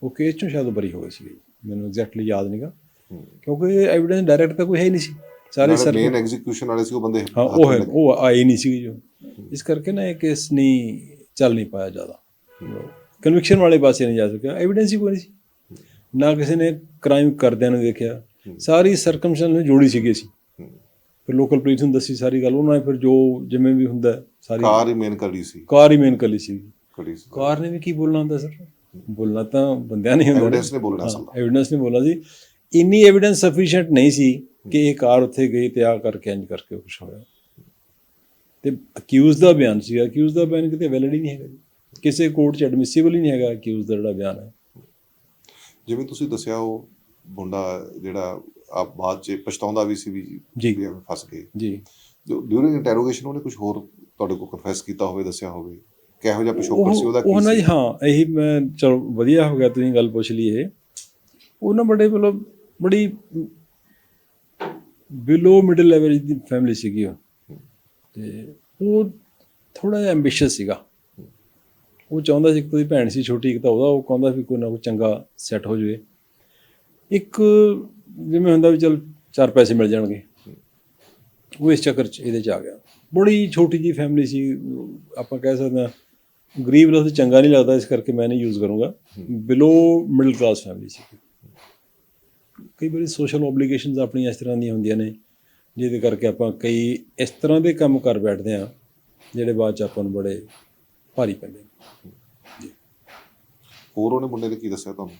ਉਹ ਕੇਸ ਚੋਂ ਸ਼ਾਇਦ ਬਰੀ ਹੋ ਗਈ ਸੀ ਮੈਨੂੰ ਐਗਜ਼ੈਕਟਲੀ ਯਾਦ ਨਹੀਂਗਾ ਹੂੰ। ਕਿਉਂਕਿ ਐਵੀਡੈਂਸ ਡਾਇਰੈਕਟ ਤਾਂ ਕੋਈ ਹੈ ਹੀ ਨਹੀਂ ਸੀ। ਸਾਰੇ ਸਰ ਮੇਨ ਐਗਜ਼ੀਕਿਊਸ਼ਨ ਵਾਲੇ ਸੀ ਉਹ ਬੰਦੇ ਹਾਂ ਉਹ ਹੈ ਉਹ ਆਏ ਨਹੀਂ ਸੀ ਜੋ। ਇਸ ਕਰਕੇ ਨਾ ਇਹ ਕੇਸ ਨਹੀਂ ਚੱਲ ਨਹੀਂ ਪਾਇਆ ਜ਼ਿਆਦਾ। ਕਨਵਿਕਸ਼ਨ ਵਾਲੇ ਪਾਸੇ ਨਹੀਂ ਜਾ ਸਕਿਆ ਐਵੀਡੈਂਸ ਹੀ ਕੋਈ ਨਹੀਂ ਸੀ। ਨਾ ਕਿਸੇ ਨੇ ਕ੍ਰਾਈਮ ਕਰਦਿਆਂ ਨੂੰ ਦੇਖਿਆ। ਸਾਰੀ ਸਰਕਮਸਟੈਂਸ ਜੋੜੀ ਸੀਗੀ ਸੀ। ਫਿਰ ਲੋਕਲ ਪੁਲਿਸ ਨੂੰ ਦੱਸੀ ਸਾਰੀ ਗੱਲ ਉਹਨਾਂ ਨੇ ਫਿਰ ਜੋ ਜਿਵੇਂ ਵੀ ਹੁੰਦਾ ਸਾਰੀ ਕਾਰ ਹੀ ਮੇਨ ਕਰੀ ਸੀ। ਕਾਰ ਹੀ ਮੇਨ ਕਲੀ ਸੀ। ਕਰੀ ਸੀ। ਕਾਰ ਨੇ ਵੀ ਕੀ ਬੋਲਣਾ ਹੁੰਦਾ ਸਰ ਬੋਲਣਾ ਤਾਂ ਬੰਦਿਆਂ ਨੇ ਹੁੰਦਾ। ਐਵੀਡੈਂਸ ਨੇ ਬੋਲਣਾ ਦਾ। ਐਵੀਡੈਂਸ ਨਹੀਂ ਬੋਲਣਾ ਸੀ। ਇੰਨੀ ਐਵੀਡੈਂਸ ਸਫੀਸ਼ੀਐਂਟ ਨਹੀਂ ਸੀ ਕਿ ਇਹ ਕਾਰ ਉੱਥੇ ਗਈ ਤੇ ਆ ਕਰਕੇ ਇੰਜ ਕਰਕੇ ਕੁਝ ਹੋਇਆ। ਤੇ ਅਕਿਊਜ਼ ਦਾ ਬਿਆਨ ਸੀ ਅਕਿਊਜ਼ ਦਾ ਬਿਆਨ ਕਿਤੇ ਵੈਲਿਡ ਹੀ ਨਹੀਂ ਹੈਗਾ ਜੀ। ਕਿਸੇ ਕੋਰਟ 'ਚ ਐਡਮਿਸਿਬਲ ਹੀ ਨਹੀਂ ਹੈਗਾ ਅਕਿਊਜ਼ ਦਾ ਜਿਹੜਾ ਬਿਆਨ ਹੈ। ਜਿਵੇਂ ਤੁਸੀਂ ਦੱਸਿਆ ਉਹ ਮੁੰਡਾ ਜਿਹੜਾ ਆ ਬਾਅਦ ਚ ਪਛਤਾਉਂਦਾ ਵੀ ਸੀ ਵੀ ਜੀ। ਫਸ ਗਏ। ਜੀ। ਡਿਊਰਿੰਗ ਇੰਟਰੋਗੇਸ਼ਨ ਉਹਨੇ ਕੁਝ ਹੋਰ ਤੁਹਾਡੇ ਕੋਲ ਕਨਫੈਸ ਕੀਤਾ ਹੋਵੇ ਦੱਸਿਆ ਹੋਵੇ? ਕਿਹੋ ਜਿਹਾ ਪਿਛੋਕੜ ਸੀ ਉਹਦਾ ਉਹ ਕੀ ਨਾ ਜੀ ਹਾਂ ਇਹੀ ਮੈਂ ਚਲੋ ਵਧੀਆ ਹੋ ਗਿਆ ਤੁਸੀਂ ਗੱਲ ਪੁੱਛ ਲਈ ਇਹ ਉਹ ਨਾ ਬੜੇ ਮਤਲਬ ਬੜੀ ਬਿਲੋ ਮਿਡਲ ਲੈਵਲ ਦੀ ਫੈਮਿਲੀ ਸੀਗੀ ਉਹ। ਤੇ ਉਹ ਥੋੜਾ ਜਿਹਾ ਐਂਬੀਸ਼ੀਅਸ ਸੀਗਾ। ਉਹ ਚਾਹੁੰਦਾ ਸੀ ਕਿ ਉਹਦੀ ਭੈਣ ਸੀ ਛੋਟੀ, ਇੱਕ ਤਾਂ ਉਹਦਾ ਉਹ ਕਹਿੰਦਾ ਵੀ ਕੋਈ ਨਾ ਕੋਈ ਚੰਗਾ ਸੈੱਟ ਹੋ ਜਾਵੇ। ਇੱਕ ਜਿਵੇਂ ਹੁੰਦਾ ਵੀ ਚਲ ਚਾਰ ਪੈਸੇ ਮਿਲ ਜਾਣਗੇ। ਉਹ ਇਸ ਚੱਕਰ 'ਚ ਇਹਦੇ 'ਚ ਆ ਗਿਆ। ਬੜੀ ਛੋਟੀ ਜੀ ਫੈਮਿਲੀ ਸੀ, ਆਪਾਂ ਕਹਿ ਸਕਦੇ ਹਾਂ, ਗਰੀਬ ਲਫ਼ਜ਼ ਚੰਗਾ ਨਹੀਂ ਲੱਗਦਾ, ਇਸ ਕਰਕੇ ਮੈਂ ਨਹੀਂ ਯੂਜ਼ ਕਰੂੰਗਾ। ਬਿਲੋ ਮਿਡਲ ਕਲਾਸ ਫੈਮਿਲੀ ਸੀ। ਕਈ ਵਾਰੀ ਸੋਸ਼ਲ ਓਬਲੀਗੇਸ਼ਨਸ ਆਪਣੀਆਂ ਇਸ ਤਰ੍ਹਾਂ ਦੀਆਂ ਹੁੰਦੀਆਂ ਨੇ, ਜਿਹਦੇ ਕਰਕੇ ਆਪਾਂ ਕਈ ਇਸ ਤਰ੍ਹਾਂ ਦੇ ਕੰਮ ਕਰ ਬੈਠਦੇ ਆ ਜਿਹੜੇ ਬਾਅਦ ਚ ਆਪਾਂ ਨੂੰ ਬੜੇ ਭਾਰੀ ਪੈਂਦੇ ਨੇ। ਹੋਰ ਉਹਨੇ ਮੁੰਡੇ ਨੇ ਕੀ ਦੱਸਿਆ ਤੁਹਾਨੂੰ?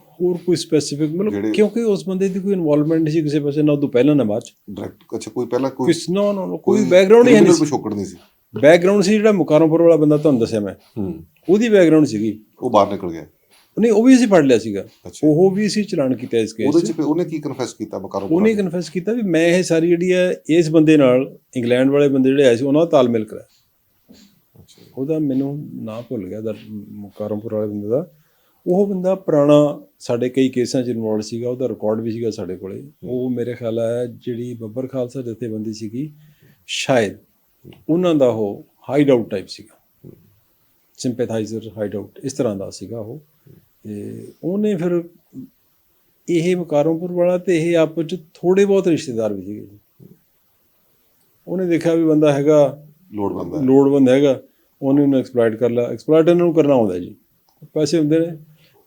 ਹੋਰ ਕੋਈ ਸਪੈਸੀਫਿਕ ਮਤਲਬ ਕਿਉਂਕਿ ਉਸ ਬੰਦੇ ਦੀ ਕੋਈ ਇਨਵੋਲਵਮੈਂਟ ਸੀ ਕਿਸੇ ਪਾਸੇ ਨਾ ਉਦੋਂ ਪਹਿਲਾਂ ਨਾ ਬਾਅਦ ਚ। ਡਾਇਰੈਕਟ ਅੱਛਾ ਕੋਈ ਪਹਿਲਾਂ ਕੋਈ ਕਿਸ ਨਾ ਨਾ ਕੋਈ ਬੈਕਗ੍ਰਾਉਂਡ ਹੀ ਨਹੀਂ ਸੀ। ਪਿਛੋਕੜ ਨਹੀਂ ਸੀ। ਬੈਕਗ੍ਰਾਉਂਡ ਸੀ ਜਿਹੜਾ ਮੁਕਾਰਮਪੁਰ ਵਾਲਾ ਬੰਦਾ ਤੁਹਾਨੂੰ ਦੱਸਿਆ ਮੈਂ। ਹੂੰ। ਉਹਦੀ ਬੈਕਗ੍ਰਾਉਂਡ ਸੀਗੀ। ਉਹ ਬਾਹਰ ਨਿਕਲ ਗਿਆ। ਨਹੀਂ ਉਹ ਵੀ ਅਸੀਂ ਫੜ ਲਿਆ ਸੀਗਾ। ਉਹ ਵੀ ਅਸੀਂ ਚਲਾਨ ਕੀਤਾ ਇਸ ਕੇਸ ਉਹਦੇ ਚ ਉਹਨੇ ਕੀ ਕਨਫੈਸ ਕੀਤਾ ਮਕਾਰੋ ਉਹਨੇ ਕਨਫੈਸ ਕੀਤਾ ਵੀ ਮੈਂ ਇਹ ਸਾਰੀ ਜਿਹੜੀ ਹੈ ਇਸ ਬੰਦੇ ਨਾਲ ਇੰਗਲੈਂਡ ਵਾਲੇ ਬੰਦੇ ਜਿਹੜੇ ਆਏ ਸੀ ਉਹਨਾਂ ਦਾ ਤਾਲਮੇਲ ਕਰਾਇਆ। ਅੱਛਾ। ਉਹਦਾ ਮੈਨੂੰ ਨਾਂ ਭੁੱਲ ਗਿਆ ਦਰ ਮੁਕਾਰਮਪੁਰ ਵਾਲੇ ਬੰਦੇ ਦਾ। ਉਹ ਬੰਦਾ ਪੁਰਾਣਾ ਸਾਡੇ ਕਈ ਕੇਸਾਂ 'ਚ ਇਨਵੋਲਡ ਸੀਗਾ ਉਹਦਾ ਰਿਕਾਰਡ ਵੀ ਸੀਗਾ ਸਾਡੇ ਕੋਲੇ। ਉਹ ਮੇਰੇ ਖਿਆਲ ਹੈ ਜਿਹੜੀ ਬੱਬਰ ਖਾਲਸਾ ਜਥੇਬੰਦੀ ਸੀਗੀ ਸ਼ਾਇਦ ਉਹਨਾਂ ਦਾ ਉਹ ਹਾਈਡ ਆਊਟ ਟਾਈਪ ਸੀਗਾ। ਸਿੰਪੈਥਾਈਜ਼ਰ ਹਾਈਡ ਆਊਟ ਇਸ ਤਰ੍ਹਾਂ ਦਾ ਸੀਗਾ ਉਹ। ਤੇ ਉਹਨੇ ਫਿਰ ਇਹ ਮੁਕਾਰਮਪੁਰ ਵਾਲਾ ਤੇ ਇਹ ਆਪਸ ਚ ਥੋੜੇ ਬਹੁਤ ਰਿਸ਼ਤੇਦਾਰ ਵੀ ਸੀਗੇ। ਉਹਨੇ ਦੇਖਿਆ ਵੀ ਬੰਦਾ ਹੈਗਾ ਲੋੜ ਬੰਦਾ ਲੋੜਵੰਦ ਹੈਗਾ ਉਹਨੇ ਉਹਨੂੰ ਐਕਸਪਲੋਇਟ ਕਰ ਲਿਆ। ਐਕਸਪਲੋਇਟ ਇਹਨਾਂ ਨੂੰ ਕਰਨਾ ਆਉਂਦਾ ਜੀ। ਪੈਸੇ ਹੁੰਦੇ ਨੇ।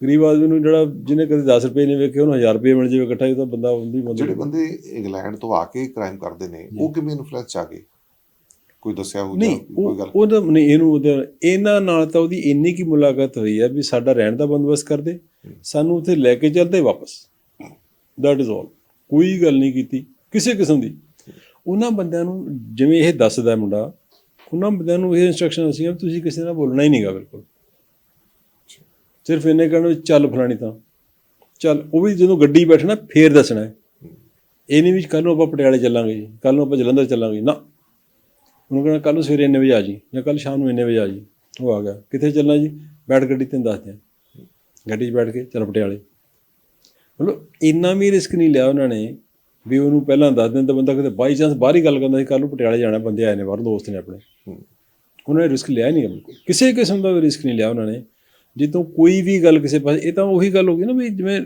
ਗਰੀਬ ਆਦਮੀ ਨੂੰ ਜਿਹੜਾ ਜਿਹਨੇ ਕਦੇ 10 ਰੁਪਏ ਨਹੀਂ ਵੇਖੇ ਉਹਨੂੰ 1000 ਰੁਪਏ ਮਿਲ ਜਾਵੇ ਇਕੱਠਾ ਹੀ ਤਾਂ ਬੰਦਾ ਹੁੰਦੀ ਬੰਦਾ ਜਿਹੜੇ ਬੰਦੇ ਇੰਗਲੈਂਡ ਤੋਂ ਆ ਕੇ ਕ੍ਰਾਈਮ ਕਰਦੇ ਨੇ ਉਹ ਕਿਵੇਂ ਇਨਫਲੂਐਂਸ ਚ ਆ ਗਏ? ਕੋਈ ਦੱਸਿਆ ਹੋ ਨਹੀਂ ਕੋਈ ਉਹ ਗੱਲ ਉਹਦਾ ਨਹੀਂ ਇਹਨੂੰ ਉਹਦਾ ਇਹਨਾਂ ਨਾਲ ਤਾਂ ਉਹਦੀ ਇੰਨੀ ਕੀ ਮੁਲਾਕਾਤ ਹੋਈ ਹੈ ਵੀ ਸਾਡਾ ਰਹਿਣ ਦਾ ਬੰਦੋਬਸਤ ਕਰਦੇ ਸਾਨੂੰ ਉੱਥੇ ਲੈ ਕੇ ਚੱਲਦੇ ਵਾਪਸ। ਦੈਟ ਇਜ਼ ਆਲ ਕੋਈ ਗੱਲ ਨਹੀਂ ਕੀਤੀ ਕਿਸੇ ਕਿਸਮ ਦੀ। ਉਹਨਾਂ ਬੰਦਿਆਂ ਨੂੰ ਜਿਵੇਂ ਇਹ ਦੱਸਦਾ ਮੁੰਡਾ ਉਹਨਾਂ ਬੰਦਿਆਂ ਨੂੰ ਇਹ ਇਨਸਟਰਕਸ਼ਨ ਸੀ ਤੁਸੀਂ ਕਿਸੇ ਨਾਲ ਬੋਲਣਾ ਹੀ ਨਹੀਂਗਾ ਬਿਲਕੁਲ। ਸਿਰਫ ਇਹਨੇ ਕਹਿਣਾ ਚੱਲ ਫਲਾਣੀ ਤਾਂ ਚੱਲ ਉਹ ਵੀ ਜਦੋਂ ਗੱਡੀ ਬੈਠਣਾ ਫੇਰ ਦੱਸਣਾ ਹੈ। ਇਹ ਨਹੀਂ ਵੀ ਕੱਲ ਨੂੰ ਆਪਾਂ ਪਟਿਆਲੇ ਚੱਲਾਂਗੇ ਕੱਲ ਨੂੰ ਆਪਾਂ ਜਲੰਧਰ ਚੱਲਾਂਗੇ ਨਾ। ਉਹਨੂੰ ਕਹਿਣਾ ਕੱਲ ਨੂੰ ਸਵੇਰੇ ਇੰਨੇ ਵਜੇ ਆ ਜੀ ਜਾਂ ਕੱਲ ਸ਼ਾਮ ਨੂੰ ਇੰਨੇ ਵਜੇ ਆ ਜੀ। ਉਹ ਆ ਗਿਆ। ਕਿੱਥੇ ਚੱਲਣਾ ਜੀ? ਬੈਠ ਗੱਡੀ ਤੈਨੂੰ ਦੱਸਦੇ ਆ ਗੱਡੀ 'ਚ ਬੈਠ ਕੇ ਚੱਲ ਪਟਿਆਲੇ। ਮਤਲਬ ਇੰਨਾ ਵੀ ਰਿਸਕ ਨਹੀਂ ਲਿਆ ਉਹਨਾਂ ਨੇ ਵੀ ਉਹਨੂੰ ਪਹਿਲਾਂ ਦੱਸ ਦਿੰਦਾ ਬੰਦਾ ਕਿਤੇ ਬਾਈ ਚਾਂਸ ਬਾਹਰ ਹੀ ਗੱਲ ਕਰਦਾ ਸੀ ਕੱਲ ਨੂੰ ਪਟਿਆਲੇ ਜਾਣਾ ਬੰਦੇ ਆਏ ਨੇ ਬਾਹਰ ਦੋਸਤ ਨੇ ਆਪਣੇ। ਉਹਨਾਂ ਨੇ ਰਿਸਕ ਲਿਆ ਨਹੀਂ ਬਿਲਕੁਲ। ਕਿਸੇ ਕਿਸਮ ਦਾ ਵੀ ਰਿਸਕ ਨਹੀਂ ਲਿਆ ਉਹਨਾਂ ਨੇ। ਜਿੱਦੋਂ ਕੋਈ ਵੀ ਗੱਲ ਕਿਸੇ ਪਾਸੇ ਇਹ ਤਾਂ ਉਹੀ ਗੱਲ ਹੋ ਗਈ ਨਾ ਵੀ ਜਿਵੇਂ